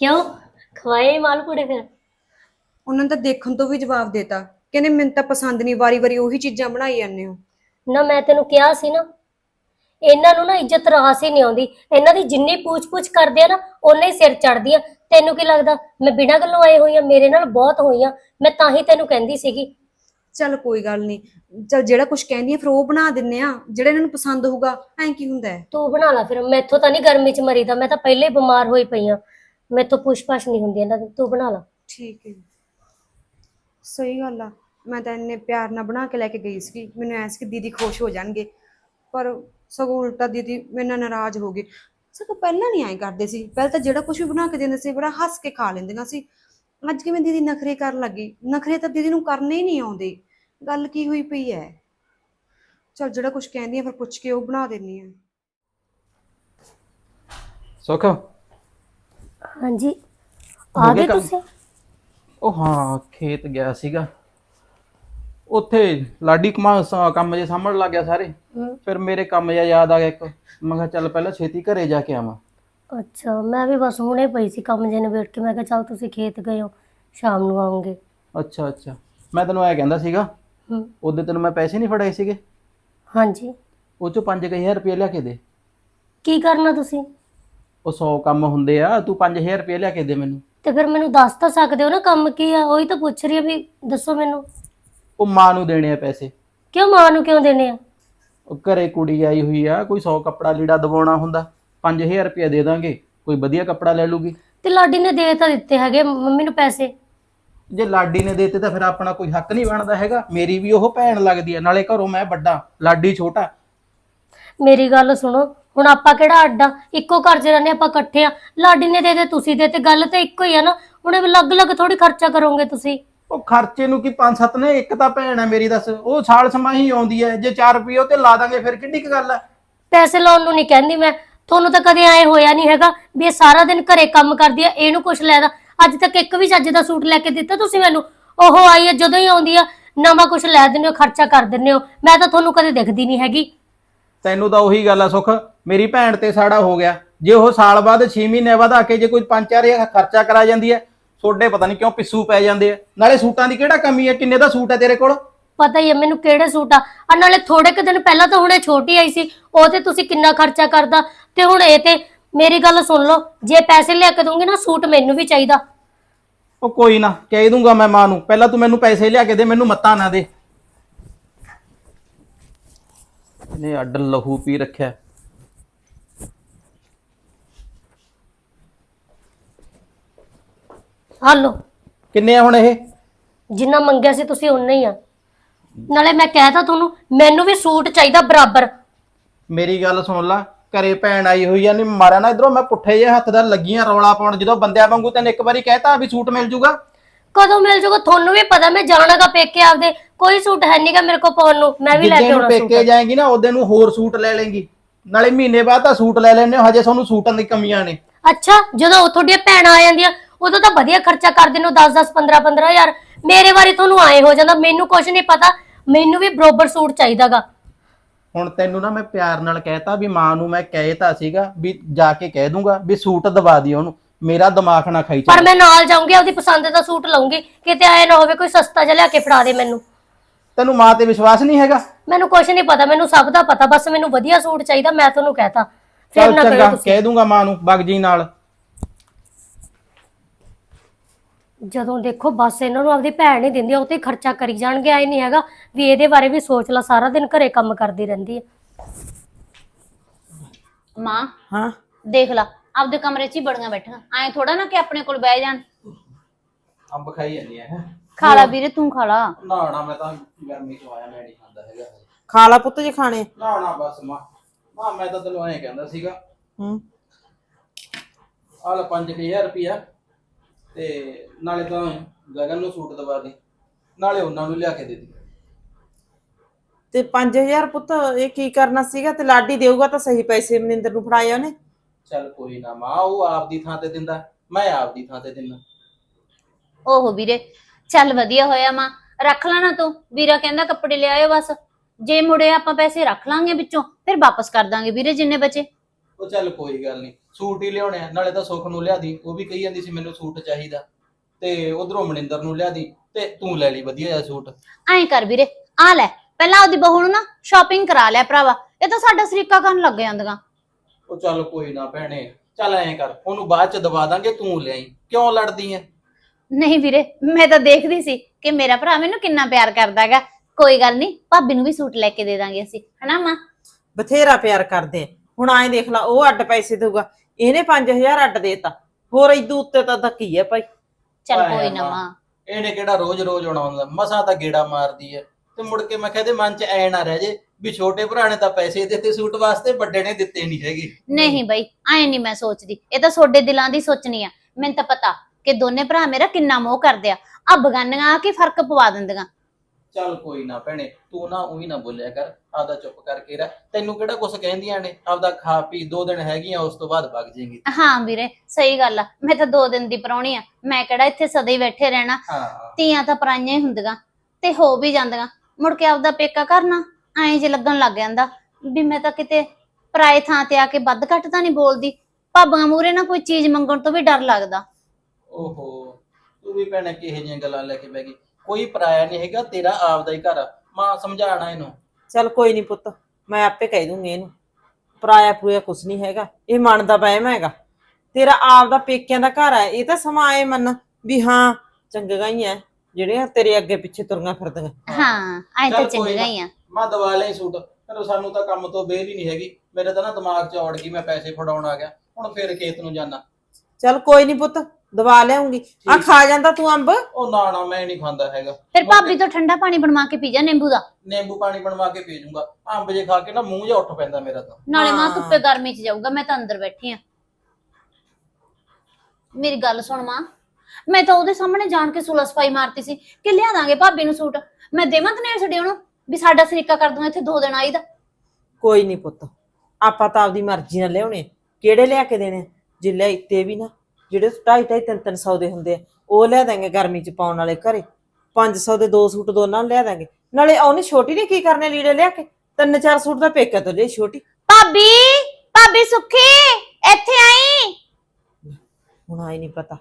ਕਿਉਂ? ਖਵਾਏ ਮਾਲਪੂੜੇ ਫਿਰ? ਉਹਨਾਂ ਨੇ ਤਾਂ ਦੇਖਣ ਤੋਂ ਵੀ ਜਵਾਬ ਦੇਤਾ। ਕਹਿੰਦੇ ਮੈਨੂੰ ਤਾਂ ਪਸੰਦ ਨਹੀਂ ਵਾਰੀ-ਵਾਰੀ ਉਹੀ ਚੀਜ਼ਾਂ ਬਣਾਈ ਜਾਂਦੇ ਹੋ। ਨਾ ਮੈਂ ਤੈਨੂੰ ਕਿਹਾ ਸੀ ਨਾ ਇਹਨਾਂ ਨੂੰ ਨਾ ਇੱਜ਼ਤ ਰਾਸ ਹੀ ਨਹੀਂ ਆਉਂਦੀ। ਇਹਨਾਂ ਦੀ ਜਿੰਨੀ ਪੁੱਛ-ਪੁੱਛ ਕਰਦੇ ਆ ਨਾ ਓਨੇ ਹੀ ਸਿਰ ਚੜਦੀ ਆ। ਤੈਨੂੰ ਕੀ ਲੱਗਦਾ? ਮੈਂ ਬਿਨਾਂ ਗੱਲੋਂ ਆਏ ਹੋਈ ਆ ਮੇਰੇ ਨਾਲ ਬਹੁਤ ਹੋਈਆਂ ਮੈਂ ਤਾਂ ਹੀ ਤੈਨੂੰ ਕਹਿੰਦੀ ਸੀਗੀ। ਚੱਲ ਕੋਈ ਗੱਲ ਨਹੀਂ। ਚੱਲ ਜਿਹੜਾ ਕੁਝ ਕਹਿੰਦੀ ਆ ਫਿਰ ਉਹ ਬਣਾ ਦਿੰਨੇ ਆ। ਜਿਹੜਾ ਇਹਨਾਂ ਨੂੰ ਪਸੰਦ ਹੋਊਗਾ ਐਂ ਕੀ ਹੁੰਦਾ ਹੈ? ਤੂੰ ਬਣਾ ਲਾ ਫਿਰ। ਮੈਥੋਂ ਤਾਂ ਨਹੀਂ ਗਰਮੀ 'ਚ ਮਰੀਦਾ। ਮੈਂ ਤਾਂ ਪਹਿਲੇ ਹੀ ਬਿਮਾਰ ਹੋਈ ਪਈ ਆ। ਮੈਥੋਂ ਪੁੱਛ-ਪਾਛ ਨਹੀਂ ਹੁੰਦੀ ਇਹਨਾਂ ਦੀ ਤੂੰ ਬਣਾ ਲਾ। ਠੀਕ ਹੈ ਸਹੀ ਗੱਲ ਆ। ਮੈਂ ਤਾਂ ਇੰਨੇ ਪਿਆਰ ਨਾਲ ਬਣਾ ਕੇ ਲੈ ਕੇ ਗਈ ਸੀ ਮੈਨੂੰ ਐਸ ਕਿ ਦੀਦੀ ਖੁਸ਼ ਹੋ ਜਾਣਗੇ। ਪਰ ਸਗੋਂ ਉਲਟਾ ਦੀਦੀ ਮੇਰੇ ਨਾਲ ਨਾਰਾਜ਼ ਹੋ ਗਏ। ਸਗੋਂ ਪਹਿਲਾਂ ਨਹੀਂ ਐਂ ਕਰਦੇ ਸੀ। ਪਹਿਲਾਂ ਤਾਂ ਜਿਹੜਾ ਕੁਝ ਵੀ ਬਣਾ ਕੇ ਦਿੰਦੇ ਸੀ ਬੜਾ ਹੱਸ ਕੇ ਖਾ ਲੈਂਦੀਆਂ ਸੀ। ਅੱਜ ਕਿਵੇਂ ਦੀਦੀ ਨਖਰੇ ਕਰਨ ਲੱਗੀ? ਨਖਰੇ ਤਾਂ ਦੀਦੀ ਨੂੰ ਕਰਨੇ ਹੀ ਨਹੀਂ ਆਉਂਦੇ। ਗੱਲ ਕੀ ਹੋਈ ਪਈ ਐ? ਚਲ ਜਿਹੜਾ ਕੁਝ ਕਹਿੰਦੀ ਆ ਫਿਰ ਪੁੱਛ ਕੇ ਉਹ ਬਣਾ ਦਿੰਨੀ ਆ। ਸੁਖ? ਹਾਂਜੀ। ਹੋ ਆ ਗਿਆ ਗਏ ਕੰਮ? ਤੁਸੀਂ? ਉਹ ਹਾਂ ਖੇਤ ਗਿਆ ਸੀਗਾ। ਉੱਥੇ ਲਾਡੀ ਕਮਾ ਸ- ਕੰਮ ਜੇ ਸਾਂਭਣ ਲੱਗ ਗਿਆ ਸਾਰੇ। ਹਮ, ਫਿਰ ਮੇਰੇ ਕੰਮ ਜਿਹਾ ਯਾਦ ਆ ਗਿਆ ਇੱਕ। ਮੈਂ ਕਿਹਾ ਚੱਲ ਪਹਿਲਾਂ ਛੇਤੀ ਘਰੇ ਜਾ ਕੇ ਆਵਾਂ। ਅੱਛਾ ਮੈਂ ਵੀ ਬਸ ਹੁਣੇ ਪਈ ਸੀ ਕੰਮ ਜੇ ਨਿਬੇੜ ਕੇ। ਮੈਂ ਕਿਹਾ ਚੱਲ ਤੁਸੀਂ ਖੇਤ ਗਏ ਹੋ ਸ਼ਾਮ ਨੂੰ ਆਉਂਗੇ। ਅੱਛਾ ਅੱਛਾ। ਮੈਂ ਤੈਨੂੰ ਐ ਕਹਿੰਦਾ ਸੀਗਾ ਹਮ, ਉਹਦੇ ਤੈਨੂੰ ਮੈਂ ਪੈਸੇ ਨਹੀਂ ਫੜਾਏ ਸੀਗੇ? ਹਾਂਜੀ। ਉਹ ਚੋਂ 5000 ਰੁਪਏ ਲਿਆ ਕੇ ਦੇ। ਕੀ ਕਰਨਾ ਤੁਸੀਂ? ਉਹ 100 ਕੰਮ ਹੁੰਦੇ ਆ ਤੂੰ 5000 ਰੁਪਏ ਲਿਆ ਕੇ ਦੇ ਮੈਨੂੰ। ਤੇ ਫਿਰ ਮੈਨੂੰ ਦੱਸ ਤਾਂ ਸਕਦੇ ਹੋ ਨਾ ਕੰਮ ਕੀ ਆ ਉਹੀ ਤਾਂ ਪੁੱਛ ਰਹੀ ਆ ਵੀ ਦੱਸੋ ਮੈਨੂੰ। ਉਹ ਮਾਂ ਨੂੰ ਦੇਣੇ ਆ ਪੈਸੇ। ਕਿਉਂ ਮਾਂ ਨੂੰ ਕਿਉਂ ਦੇਣੇ ਆ? ਉਹ ਘਰੇ ਕੁੜੀ ਆਈ ਹੋਈ ਆ ਕੋਈ 100 ਕੱਪੜਾ ਲੀੜਾ ਦਵਾਉਣਾ ਹੁੰਦਾ 5000 ਰੁਪਏ ਦੇ ਦਾਂਗੇ ਕੋਈ ਵਧੀਆ ਕੱਪੜਾ ਲੈ ਲੂਗੀ। ਤੇ ਲਾਡੀ ਨੇ ਦੇ ਤਾਂ ਦਿੱਤੇ ਹੈਗੇ ਮੰਮੀ ਨੂੰ ਪੈਸੇ। ਜੇ ਲਾਡੀ ਨੇ ਦੇਤੇ ਤਾਂ ਫਿਰ ਆਪਣਾ ਕੋਈ ਹੱਕ ਨਹੀਂ ਬਣਦਾ ਹੈਗਾ ਮੇਰੀ ਵੀ ਉਹ ਭੈਣ ਲੱਗਦੀ ਹੈ ਨਾਲੇ ਘਰੋਂ ਮੈਂ ਵੱਡਾ ਲਾਡੀ ਛੋਟਾ। ਮੇਰੀ ਗੱਲ ਸੁਣੋ ਹੁਣ ਆਪਾਂ ਕਿਹੜਾ ਅੱਡਾ ਇੱਕੋ ਘਰ 'ਚ ਰਹਿੰਦੇ ਆਪਾਂ ਇਕੱਠੇ ਆ। ਲਾਡੀ ਨੇ ਦੇ ਦੇ ਤੁਸੀਂ ਦੇ ਤੇ ਗੱਲ ਤਾਂ ਇੱਕੋ ਹੀ ਆ ਨਾ। ਹੁਣ ਇਹ ਅਲੱਗ-ਅਲੱਗ ਥੋੜੀ ਖਰਚਾ ਕਰੋਗੇ ਤੁਸੀਂ। ਉਹ ਖਰਚੇ ਨੂੰ ਕੀ 5-7 ਨੇ? ਇੱਕ ਤਾਂ ਭੈਣ ਹੈ ਮੇਰੀ ਦੱਸ। ਉਹ ਸਾਲ ਸਮਾਂ ਹੀ ਆਉਂਦੀ ਹੈ ਜੇ 4 ਰੁਪਏ ਉਹ ਤੇ ਲਾ ਦਾਂਗੇ ਫਿਰ ਕਿੱਡੀ ਕੁ ਗੱਲ ਹੈ ਪੈਸੇ ਲਾਉਣ ਨੂੰ ਨਹੀਂ ਕਹਿੰਦੀ ਮੈਂ। ਤੁਹਾਨੂੰ ਤਾਂ ਕਦੇ ਐ ਹੋਇਆ ਨਹੀਂ ਹੈਗਾ ਵੀ ਇਹ ਸਾਰਾ ਦਿਨ ਘਰੇ ਕੰਮ ਕਰਦੀ ਆ ਇਹਨੂੰ ਕੁਛ ਲੈਦਾ ਅੱਜ ਤੱਕ ਇੱਕ ਵੀ ਚੱਜ ਦਾ ਸੂਟ ਲੈ ਕੇ ਦਿੱਤਾ ਤੁਸੀਂ ਮੈਨੂੰ। ਉਹ ਆਈ ਹੈ ਜਦੋਂ ਹੀ ਆਉਂਦੀ ਆ ਨਵਾਂ ਕੁਛ ਲੈ ਦਿੰਦੇ ਹੋ ਖਰਚਾ ਕਰ ਦਿੰਦੇ ਹੋ। ਮੈਂ ਤਾਂ ਤੁਹਾਨੂੰ ਕਦੇ ਦਿਖਦੀ ਨਹੀਂ ਹੈਗੀ। ਤੈਨੂੰ ਤਾਂ ਉਹੀ ਗੱਲ ਆ ਸੁਖ। ਮੇਰੀ ਭੈਣ ਤੇ ਸਾੜਾ ਹੋ ਗਿਆ। ਜੇ ਉਹ ਸਾਲ ਬਾਅਦ 6 ਮਹੀਨੇ ਬਾਅਦ ਆ ਕੇ ਜੇ ਕੋਈ 5-4000 ਖਰਚਾ ਕਰਾ ਜਾਂਦੀ ਹੈ ਸੋਡੇ ਪਤਾ ਨਹੀਂ ਕਿਉਂ ਪਿੱਸੂ ਪੈ ਜਾਂਦੇ ਆ ਨਾਲੇ ਸੂਟਾਂ ਦੀ ਕਿਹੜਾ ਕਮੀ ਹੈ ਕਿੰਨੇ ਦਾ ਸੂਟ ਹੈ ਤੇਰੇ ਕੋਲ? ਪਤਾ ਹੀ ਹੈ ਮੈਨੂੰ ਕਿਹੜੇ ਸੂਟ ਆ। ਆ ਨਾਲੇ ਥੋੜੇ ਕੁ ਦਿਨ ਪਹਿਲਾਂ ਤਾਂ ਹੁਣੇ ਛੋਟੀ ਆਈ ਸੀ ਉਹ ਤੇ ਤੁਸੀਂ ਕਿੰਨਾ ਖਰਚਾ ਕਰਦਾ। ਤੇ ਹੁਣ ਇਹ ਤੇ ਮੇਰੀ ਗੱਲ ਸੁਣ ਲਓ ਜੇ ਪੈਸੇ ਲਿਆ ਕੇ ਦੂੰਗੀ ਨਾ ਸੂਟ ਮੈਨੂੰ ਵੀ ਚਾਹੀਦਾ। ਉਹ ਕੋਈ ਨਾ ਕਹਿ ਦੂੰਗਾ ਮੈਂ ਮਾਂ ਨੂੰ। ਪਹਿਲਾਂ ਤੂੰ ਮੈਨੂੰ ਪੈਸੇ ਲਿਆ ਕੇ ਦੇ ਮੈਨੂੰ ਮੱਤਾ ਨਾ ਦੇ। ਇਹਨੇ ਅੱਡ ਲਹੂ ਪੀ ਰੱਖਿਆ। ਹਲੋ। ਕਿੰਨੇ ਆ ਹੁਣ ਇਹ? ਜਿੰਨਾ ਮੰਗਿਆ ਸੀ ਤੁਸੀਂ ਉਨਾ ਹੀ ਆ। ਨਾਲੇ ਮੈਂ ਕਹਿਤਾ ਤੁਹਾਨੂੰ ਮੈਨੂੰ ਵੀ ਸੂਟ ਚਾਹੀਦਾ ਬਰਾਬਰ। ਮੇਰੀ ਗੱਲ ਸੁਣ ਲੈ ਘਰੇ ਭੈਣ ਆਈ ਹੋਈ ਆ ਨਹੀਂ ਮਾਰਿਆ ਨਾ ਇਧਰੋਂ ਮੈਂ ਪੁੱਠੇ ਜੇ ਹੱਥ ਦਾ ਲੱਗੀਆਂ ਰੌਲਾ ਪਾਉਣ ਜਦੋਂ ਬੰਦਿਆਂ ਵਾਂਗੂ ਤੈਨੂੰ ਇੱਕ ਵਾਰੀ ਕਹਿਤਾ ਵੀ ਸੂਟ ਮਿਲ ਜੂਗਾ? ਕਦੋਂ ਮਿਲ ਜਾਊਗਾ ਤੁਹਾਨੂੰ ਵੀ ਪਤਾ ਮੈਂ ਜਾਣਾਗਾ ਪੇਕੇ ਆਪਦੇ। ਕੋਈ ਸੂਟ ਹੈ ਨਹੀਂਗਾ ਮੇਰੇ ਕੋਲ ਪਾਉਣ ਨੂੰ ਮੈਂ ਵੀ ਲੈ ਜਿੱਦੇ ਕੇ ਨੂੰ ਆਉਣਾ ਸੂਟ। ਪੇਕੇ ਜਾਏਗੀ ਨਾ ਉਹਦੇ ਨੂੰ ਹੋਰ ਸੂਟ ਲੈ ਲੇਂਗੀ। ਨਾਲੇ ਮਹੀਨੇ ਬਾਅਦ ਤਾਂ ਸੂਟ ਲੈ ਲੈਣੇ ਹਜੇ ਤੁਹਾਨੂੰ ਸੂਟਾਂ ਦੀ ਕਮੀਆਂ ਨੇ। ਅੱਛਾ ਜਦੋਂ ਉਹ ਤੁਹਾਡੀਆਂ ਭੈਣਾਂ ਆ ਜਾਂਦੀਆਂ ਉਦੋਂ ਤਾਂ ਵਧੀਆ ਖਰਚਾ ਕਰਦੇ ਨੇ 10 10 15 15 ਹਜ਼ਾਰ। ਮੇਰੇ ਵਾਰੀ ਤੁਹਾਨੂੰ ਆਏ ਹੋ ਜਾਂਦਾ ਮੈਨੂੰ ਕੁਝ ਨਹੀਂ ਪਤਾ ਮੈਨੂੰ ਵੀ ਬਰੋਬਰ ਸੂਟ ਚਾਹੀਦਾਗਾ। ਹੁਣ ਤੈਨੂੰ ਨਾ ਮੈਂ ਪਿਆਰ ਨਾਲ ਕਹਿਤਾ ਵੀ ਮਾਂ ਨੂੰ ਮੈਂ ਕਹਿਤਾ ਸੀਗਾ ਵੀ ਜਾ ਕੇ ਕਹਿ ਦੂੰਗਾ ਵੀ ਸੂਟ ਦਵਾ ਦੀ ਉਹਨੂੰ ਮੇਰਾ ਦਿਮਾਗ ਨਾ ਖਾਈ ਪਰ ਚੱਲ। ਮੈਂ ਨਾਲ ਜਾਊਂਗੀ ਆਪਦੀ ਪਸੰਦ ਦਾ ਸੂਟ ਲਵਾਂਗੀ ਕਿਤੇ ਆਏ ਨਾ ਹੋਵੇ ਕੋਈ ਸਸਤਾ ਜਿਹਾ ਲਿਆ ਕੇ ਫੜਾ ਦੇ ਮੈਨੂੰ। ਤੈਨੂੰ ਮਾਂ ਤੇ ਵਿਸ਼ਵਾਸ ਨਹੀਂ ਹੈਗਾ? ਮੈਨੂੰ ਕੁਝ ਨਹੀਂ ਪਤਾ ਮੈਨੂੰ ਸਭ ਦਾ ਪਤਾ ਬਸ ਮੈਨੂੰ ਵਧੀਆ ਸੂਟ ਚਾਹੀਦਾ ਮੈਂ ਤੁਹਾਨੂੰ ਕਹਿਤਾ। ਫਿਰ ਚੱਲ ਨਾ ਚੰਗਾ ਕਰੋ ਤੁਸੀਂ। ਕਹਿ ਦੂੰਗਾ ਮਾਂ ਨੂੰ ਬਗਜੀ ਨਾਲ। ਜਦੋਂ ਦੇਖੋ ਬਸ ਇਹਨਾਂ ਨੂੰ ਆਪਦੀ ਭੈਣ ਹੀ ਦਿੰਦੀ ਆ ਉਹ ਤੇ ਖਰਚਾ ਕਰੀ ਜਾਣਗੇ ਆਏ ਨਹੀਂ ਹੈਗਾ ਵੀ ਇਹਦੇ ਬਾਰੇ ਵੀ ਸੋਚ ਲਾ ਸਾਰਾ ਦਿਨ ਘਰੇ ਕੰਮ ਕਰਦੀ ਰਹਿੰਦੀ ਹੈ ਮਾਂ ਹਾਂ। ਦੇਖ ਲਾ ਆਪਦੇ ਕਮਰੇ 'ਚ ਹੀ ਬੜੀਆਂ ਬੈਠੀਆਂ ਐਂ ਥੋੜਾ ਨਾ ਕਿ ਆਪਣੇ ਕੋਲ ਬਹਿ ਜਾਣ। ਅੰਬ ਖਾਈ ਜਾਂਦੀ ਹੈ। ਖਾ ਲਾ ਵੀਰੇ ਤੂੰ ਖਾ ਲਾ। ਨਾ ਨਾ ਮੈਂ ਤਾਂ ਗਰਮੀ ਚ ਆਇਆ ਮੈਂ ਨਹੀਂ ਖਾਂਦਾ ਹੈਗਾ। ਖਾ ਲਾ ਪੁੱਤ ਜੇ ਖਾਣੇ। ਨਾ ਨਾ ਬਸ ਮਾਂ। ਮਾਂ ਮੈਂ ਤਾਂ ਤੈਨੂੰ ਐਂ ਕਹਿੰਦਾ ਸੀਗਾ ਹੂੰ। ਆਹ ਲੈ 5000 ਰੁਪਿਆ ਤੇ ਨਾਲੇ ਤਾਂ ਗਗਨ ਨੂੰ ਸੂਟ ਦਵਾ ਦੇ ਨਾਲੇ ਉਹਨਾਂ ਨੂੰ ਲਿਆ ਕੇ ਦੇ ਦੇ। ਤੇ 5000 ਪੁੱਤ ਇਹ ਕੀ ਕਰਨਾ ਸੀਗਾ? ਤੇ ਲਾਡੀ ਦੇਊਗਾ ਤਾਂ ਸਹੀ ਪੈਸੇ ਮਨਿੰਦਰ ਨੂੰ ਫੜਾਏ ਉਹਨੇ। ਚੱਲ ਕੋਈ ਨਾ ਮਾਂ ਉਹ ਆਪਦੀ ਥਾਂ ਤੇ ਦਿੰਦਾ ਮੈਂ ਆਪਦੀ ਥਾਂ ਤੇ ਦਿੰਦਾ। ਓਹੋ ਵੀਰੇ ਚੱਲ ਵਧੀਆ ਹੋਇਆ ਮਾਂ ਰੱਖ ਲਾ ਨਾ ਤੂੰ। ਵੀਰਾ ਕਹਿੰਦਾ ਕੱਪੜੇ ਲਿਆਇਓ ਬਸ ਜੇ ਮੁੜੇ ਆਪਾਂ ਪੈਸੇ ਰੱਖ ਲਾਂਗੇ ਵਿੱਚੋਂ ਫਿਰ ਵਾਪਸ ਕਰ ਦਾਂਗੇ ਵੀਰੇ ਜਿੰਨੇ ਬਚੇ। ਉਹ ਚੱਲ ਕੋਈ ਗੱਲ ਨਹੀਂ ਸੂਟ ਹੀ ਲਿਆਉਣੇ ਆ ਨਾਲੇ ਤਾਂ ਸੁੱਖ ਨੂੰ ਲਿਆ ਦੀ ਉਹ ਵੀ ਕਹੀ ਜਾਂਦੀ ਸੀ ਮੈਨੂੰ ਸੂਟ ਚਾਹੀਦਾ। ਤੇ ਉਧਰੋਂ ਮਨਿੰਦਰ ਨੂੰ ਲਿਆ ਦੀ ਤੇ ਤੂੰ ਲੈ ਲਈ ਵਧੀਆ ਜਿਹਾ ਸੂਟ। ਐਂ ਕਰ ਵੀਰੇ ਆ ਲੈ ਪਹਿਲਾਂ ਉਹਦੀ ਬਹੂ ਨੂੰ ਨਾ ਸ਼ਾਪਿੰਗ ਕਰਾ ਲਿਆ ਭਰਾਵਾ ਇਹ ਤਾਂ ਸਾਡਾ ਸਰੀਕਾ ਕਰਨ ਲੱਗ ਜਾਂਦੀਆਂ। ਉਹ ਚੱਲ ਕੋਈ ਨਾ ਭੈਣੇ ਚੱਲ ਐਂ ਕਰ ਉਹਨੂੰ ਬਾਅਦ ਚ ਦਵਾ ਦਾਂਗੇ ਤੂੰ ਲਿਆਈ ਕਿਉਂ ਲੜਦੀ ਐ? ਨਹੀਂ ਵੀਰੇ ਮੈਂ ਤਾਂ ਦੇਖਦੀ ਸੀ ਕਿ ਮੇਰਾ ਭਰਾ ਮੈਨੂੰ ਕਿੰਨਾ ਪਿਆਰ ਕਰਦਾ ਹੈਗਾ। ਕੋਈ ਗੱਲ ਨਹੀਂ ਭਾਬੀ ਨੂੰ ਵੀ ਸੂਟ ਲੈ ਕੇ ਦੇ ਦਾਂਗੇ ਅਸੀਂ ਹਨਾ ਮਾਂ? ਬਥੇਰਾ ਪਿਆਰ ਕਰਦੇ ਆ। ਹੁਣ ਐਂ ਦੇਖ ਲਾ ਉਹ ਅੱਡ ਪੈਸੇ ਦੇਊਗਾ। ਇਹਨੇ 5000 ਅੱਡ ਦੇਤਾ। ਹੋਰ ਇਦੂ ਉੱਤੇ ਤਾਂ ਤਾਂ ਕੀ ਹੈ ਭਾਈ। ਚੱਲ ਆਏ ਕੋਈ ਨਾ ਮਾਂ। ਮਾਂ। ਇਹਨੇ ਕਿਹੜਾ ਰੋਜ਼-ਰੋਜ਼ ਆਉਣਾ ਹੁੰਦਾ? ਮਸਾਂ ਤਾਂ ਗੇੜਾ ਮਾਰਦੀ ਐ ਤੇ ਮੁੜ ਕੇ ਮੈਂ ਕਹਦੇ ਮਨ ਚ ਐ ਨਾ ਰਹਿ ਜੇ ਵੀ ਛੋਟੇ ਭਰਾ ਨੇ ਤਾਂ ਪੈਸੇ ਦਿੱਤੇ ਸੂਟ ਵਾਸਤੇ ਵੱਡੇ ਨੇ ਦਿੱਤੇ ਨਹੀਂ ਹੈਗੇ। ਨਹੀਂ ਬਈ ਐਂ ਨਹੀਂ ਮੈਂ ਸੋਚਦੀ। ਇਹ ਤਾਂ ਤੁਹਾਡੇ ਦਿਲਾਂ ਦੀ ਸੋਚਣੀ ਆ। ਮੈਨੂੰ ਤਾਂ ਪਤਾ ਕਿ ਦੋਨੇ ਭਰਾ ਮੇਰਾ ਕਿੰਨਾ ਮੋਹ ਕਰਦੇ ਆ। ਆ ਬਗਾਨੀਆਂ ਆ ਕੇ ਫ਼ਰਕ ਪਵਾ ਦਿੰਦੀਆਂ। ਚੱਲ ਕੋਈ ਨਾ ਭੈਣੇ ਤੂੰ ਨਾ ਉਹੀ ਨਾ ਬੋਲਿਆ ਕਰ ਆਪਦਾ ਚੁੱਪ ਕਰਕੇ ਰਹਿ। ਤੈਨੂੰ ਕਿਹੜਾ ਕੁਝ ਕਹਿੰਦੀਆਂ ਨੇ? ਆਪਦਾ ਖਾ ਪੀ ਦੋ ਦਿਨ ਹੈਗੀਆਂ ਉਸ ਤੋਂ ਬਾਅਦ ਵਗ ਜਾਏਂਗੀ ਹਾਂ ਵੀਰੇ ਸਹੀ ਗੱਲ ਆ। ਮੈਂ ਤਾਂ ਦੋ ਦਿਨ ਦੀ ਪਰੌਣੀ ਆ। ਮੈਂ ਕਿਹੜਾ ਇੱਥੇ ਸਦਾ ਹੀ ਬੈਠੇ ਰਹਿਣਾ। ਹਾਂ। ਧੀਆਂ ਤਾਂ ਪਰਾਈਆਂ ਹੀ ਹੁੰਦੀਆਂ ਤੇ ਹੋ ਵੀ ਜਾਂਦੀਆਂ। ਮੁੜ ਕੇ ਆਪਦਾ ਪੇਕਾ ਕਰਨਾ ਐਂ ਜੇ ਲੱਗਣ ਲੱਗ ਜਾਂਦਾ। ਵੀ ਮੈਂ ਤਾਂ ਕਿਤੇ ਪਰਾਏ ਥਾਂ ਤੇ ਆ ਕੇ ਵੱਧ ਘੱਟ ਤਾਂ ਨਹੀਂ ਬੋਲਦੀ। ਭਾਬਾਂ ਮੂਰੇ ਨਾ ਕੋਈ ਚੀਜ਼ ਮੰਗਣ ਤੋਂ ਵੀ ਡਰ ਲੱਗਦਾ। ਓਹੋ ਤੂੰ ਵੀ ਭੈਣੇ ਕਿਹੋ ਜਿਹੀਆਂ ਗੱਲਾਂ ਲੈ ਕੇ ਬਹਿ ਗਈ। ਕੋਈ ਪਰਾਇਆ ਨਹੀਂ ਹੈਗਾ ਤੇਰਾ ਆਪਦਾ ਹੀ ਘਰ ਆ। ਮਾਂ ਸਮਝਾਣਾ ਇਹਨੂੰ। ਚੱਲ ਕੋਈ ਨਹੀਂ ਪੁੱਤ ਮੈਂ ਆਪੇ ਕਹਿ ਦੂੰਗੀ ਇਹਨੂੰ। ਪਰਾਇਆ ਪਰੂਆ ਕੁਛ ਨਹੀਂ ਹੈਗਾ ਇਹ ਮੰਨਦਾ ਵਹਿਮ ਹੈਗਾ। ਤੇਰਾ ਆਪ ਦਾ ਪੇਕਿਆਂ ਦਾ ਘਰ ਹੈ ਇਹ ਤਾਂ ਸਮਾਂ ਮੰਨ ਵੀ ਹਾਂ ਚੰਗੀਆਂ ਹੀ ਐ ਜਿਹੜੇ ਤੇਰੇ ਅੱਗੇ ਪਿੱਛੇ ਤੁਰੀਆਂ ਫਿਰਦੀਆਂ। ਹਾਂ ਐਂ ਤਾਂ ਚੱਲ ਕੋਈ ਚੰਗਾ ਨਾ। ਹੀ ਆ। ਮੈਂ ਦਵਾ ਲਈ ਸੂਟ। ਫਿਰ ਸਾਨੂੰ ਤਾਂ ਕੰਮ ਤੋਂ ਬੇਲ ਹੀ ਨਹੀਂ ਹੈਗੀ। ਮੇਰੇ ਤਾਂ ਨਾ ਦਿਮਾਗ 'ਚ ਔੜ ਗਈ ਮੈਂ ਪੈਸੇ ਫੜਾਉਣ ਆ ਗਿਆ। ਹੁਣ ਫੇਰ ਖੇਤ ਨੂੰ ਜਾਣਾ ਚੱਲ ਕੋਈ ਨਹੀਂ ਪੁੱਤ ਦਵਾ ਲਿਆਉਂਗੀ। ਆ ਖਾ ਜਾਂਦਾ ਤੂੰ ਅੰਬ? ਉਹ ਨਾ ਨਾ ਮੈਂ ਨਹੀਂ ਖਾਂਦਾ ਹੈਗਾ। ਫਿਰ ਭਾਬੀ ਤੋਂ ਠੰਡਾ ਪਾਣੀ ਬਣਵਾ ਕੇ ਪੀ ਜਾ ਨਿੰਬੂ ਦਾ। ਨਿੰਬੂ ਪਾਣੀ ਬਣਵਾ ਕੇ ਪੀ ਜੂੰਗਾ ਅੰਬ ਜੇ ਖਾ ਕੇ ਨਾ ਮੂੰਹ ਜਾ ਉੱਠ ਪੈਂਦਾ ਮੇਰਾ ਤਾਂ। ਨਾਲੇ ਮਾਂ। ਧੁੱਪੇ ਗਰਮੀ ਚ ਜਾਊਗਾ ਮੈਂ ਤਾਂ ਅੰਦਰ ਬੈਠੀ ਆ। ਮੇਰੀ ਗੱਲ ਸੁਣ ਮਾਂ ਮੈਂ ਤਾਂ ਉਹਦੇ ਸਾਹਮਣੇ ਜਾਣ ਕੇ ਸੁਲਾ ਸਫ਼ਾਈ ਮਾਰਤੀ ਸੀ ਕਿ ਲਿਆ ਦਾਂਗੇ ਭਾਬੀ ਨੂੰ ਸੂਟ। ਮੈਂ ਦੇਵਾਂ ਤਨੇ ਛੱਡੇ ਉਹਨੂੰ? ਵੀ ਸਾਡਾ ਸਰੀਕਾ ਕਰ ਦੂੰ ਇੱਥੇ ਦੋ ਦਿਨ ਆਈ ਦਾ। ਕੋਈ ਨਹੀਂ ਪੁੱਤ ਆਪਾਂ ਤਾਂ ਆਪਦੀ ਮਰਜ਼ੀ ਨਾਲ ਲਿਆਉਣੇ ਕਿਹੜੇ ਲਿਆ ਕੇ ਦੇਣੇ ਜੇ ਲਿਆਈਤੇ ਵੀ ਨਾ। ਜਿਹੜੇ 2.5 2.5 3 300 ਦੇ ਹੁੰਦੇ ਆ ਉਹ ਲਿਆ ਦਾਂਗੇ ਗਰਮੀ ਚ ਪਾਉਣ ਵਾਲੇ ਘਰੇ। 500 ਦੇ ਦੋ ਸੂਟ ਦੋਨਾਂ ਨੂੰ ਲਿਆ ਦਾਂਗੇ। ਨਾਲੇ ਉਹਨੇ ਛੋਟੀ ਨੇ ਕੀ ਕਰਨੇ ਲੀੜੇ ਲਿਆ ਕੇ? ਤਿੰਨ ਚਾਰ ਸੂਟ ਦਾ ਪੇਕਾ ਤੋਂ ਲਈ ਛੋਟੀ। ਭਾਬੀ ਭਾਬੀ ਸੁੱਖੀ ਇੱਥੇ ਆਈ। ਹੁਣ ਆਈ ਨਹੀਂ ਪਤਾ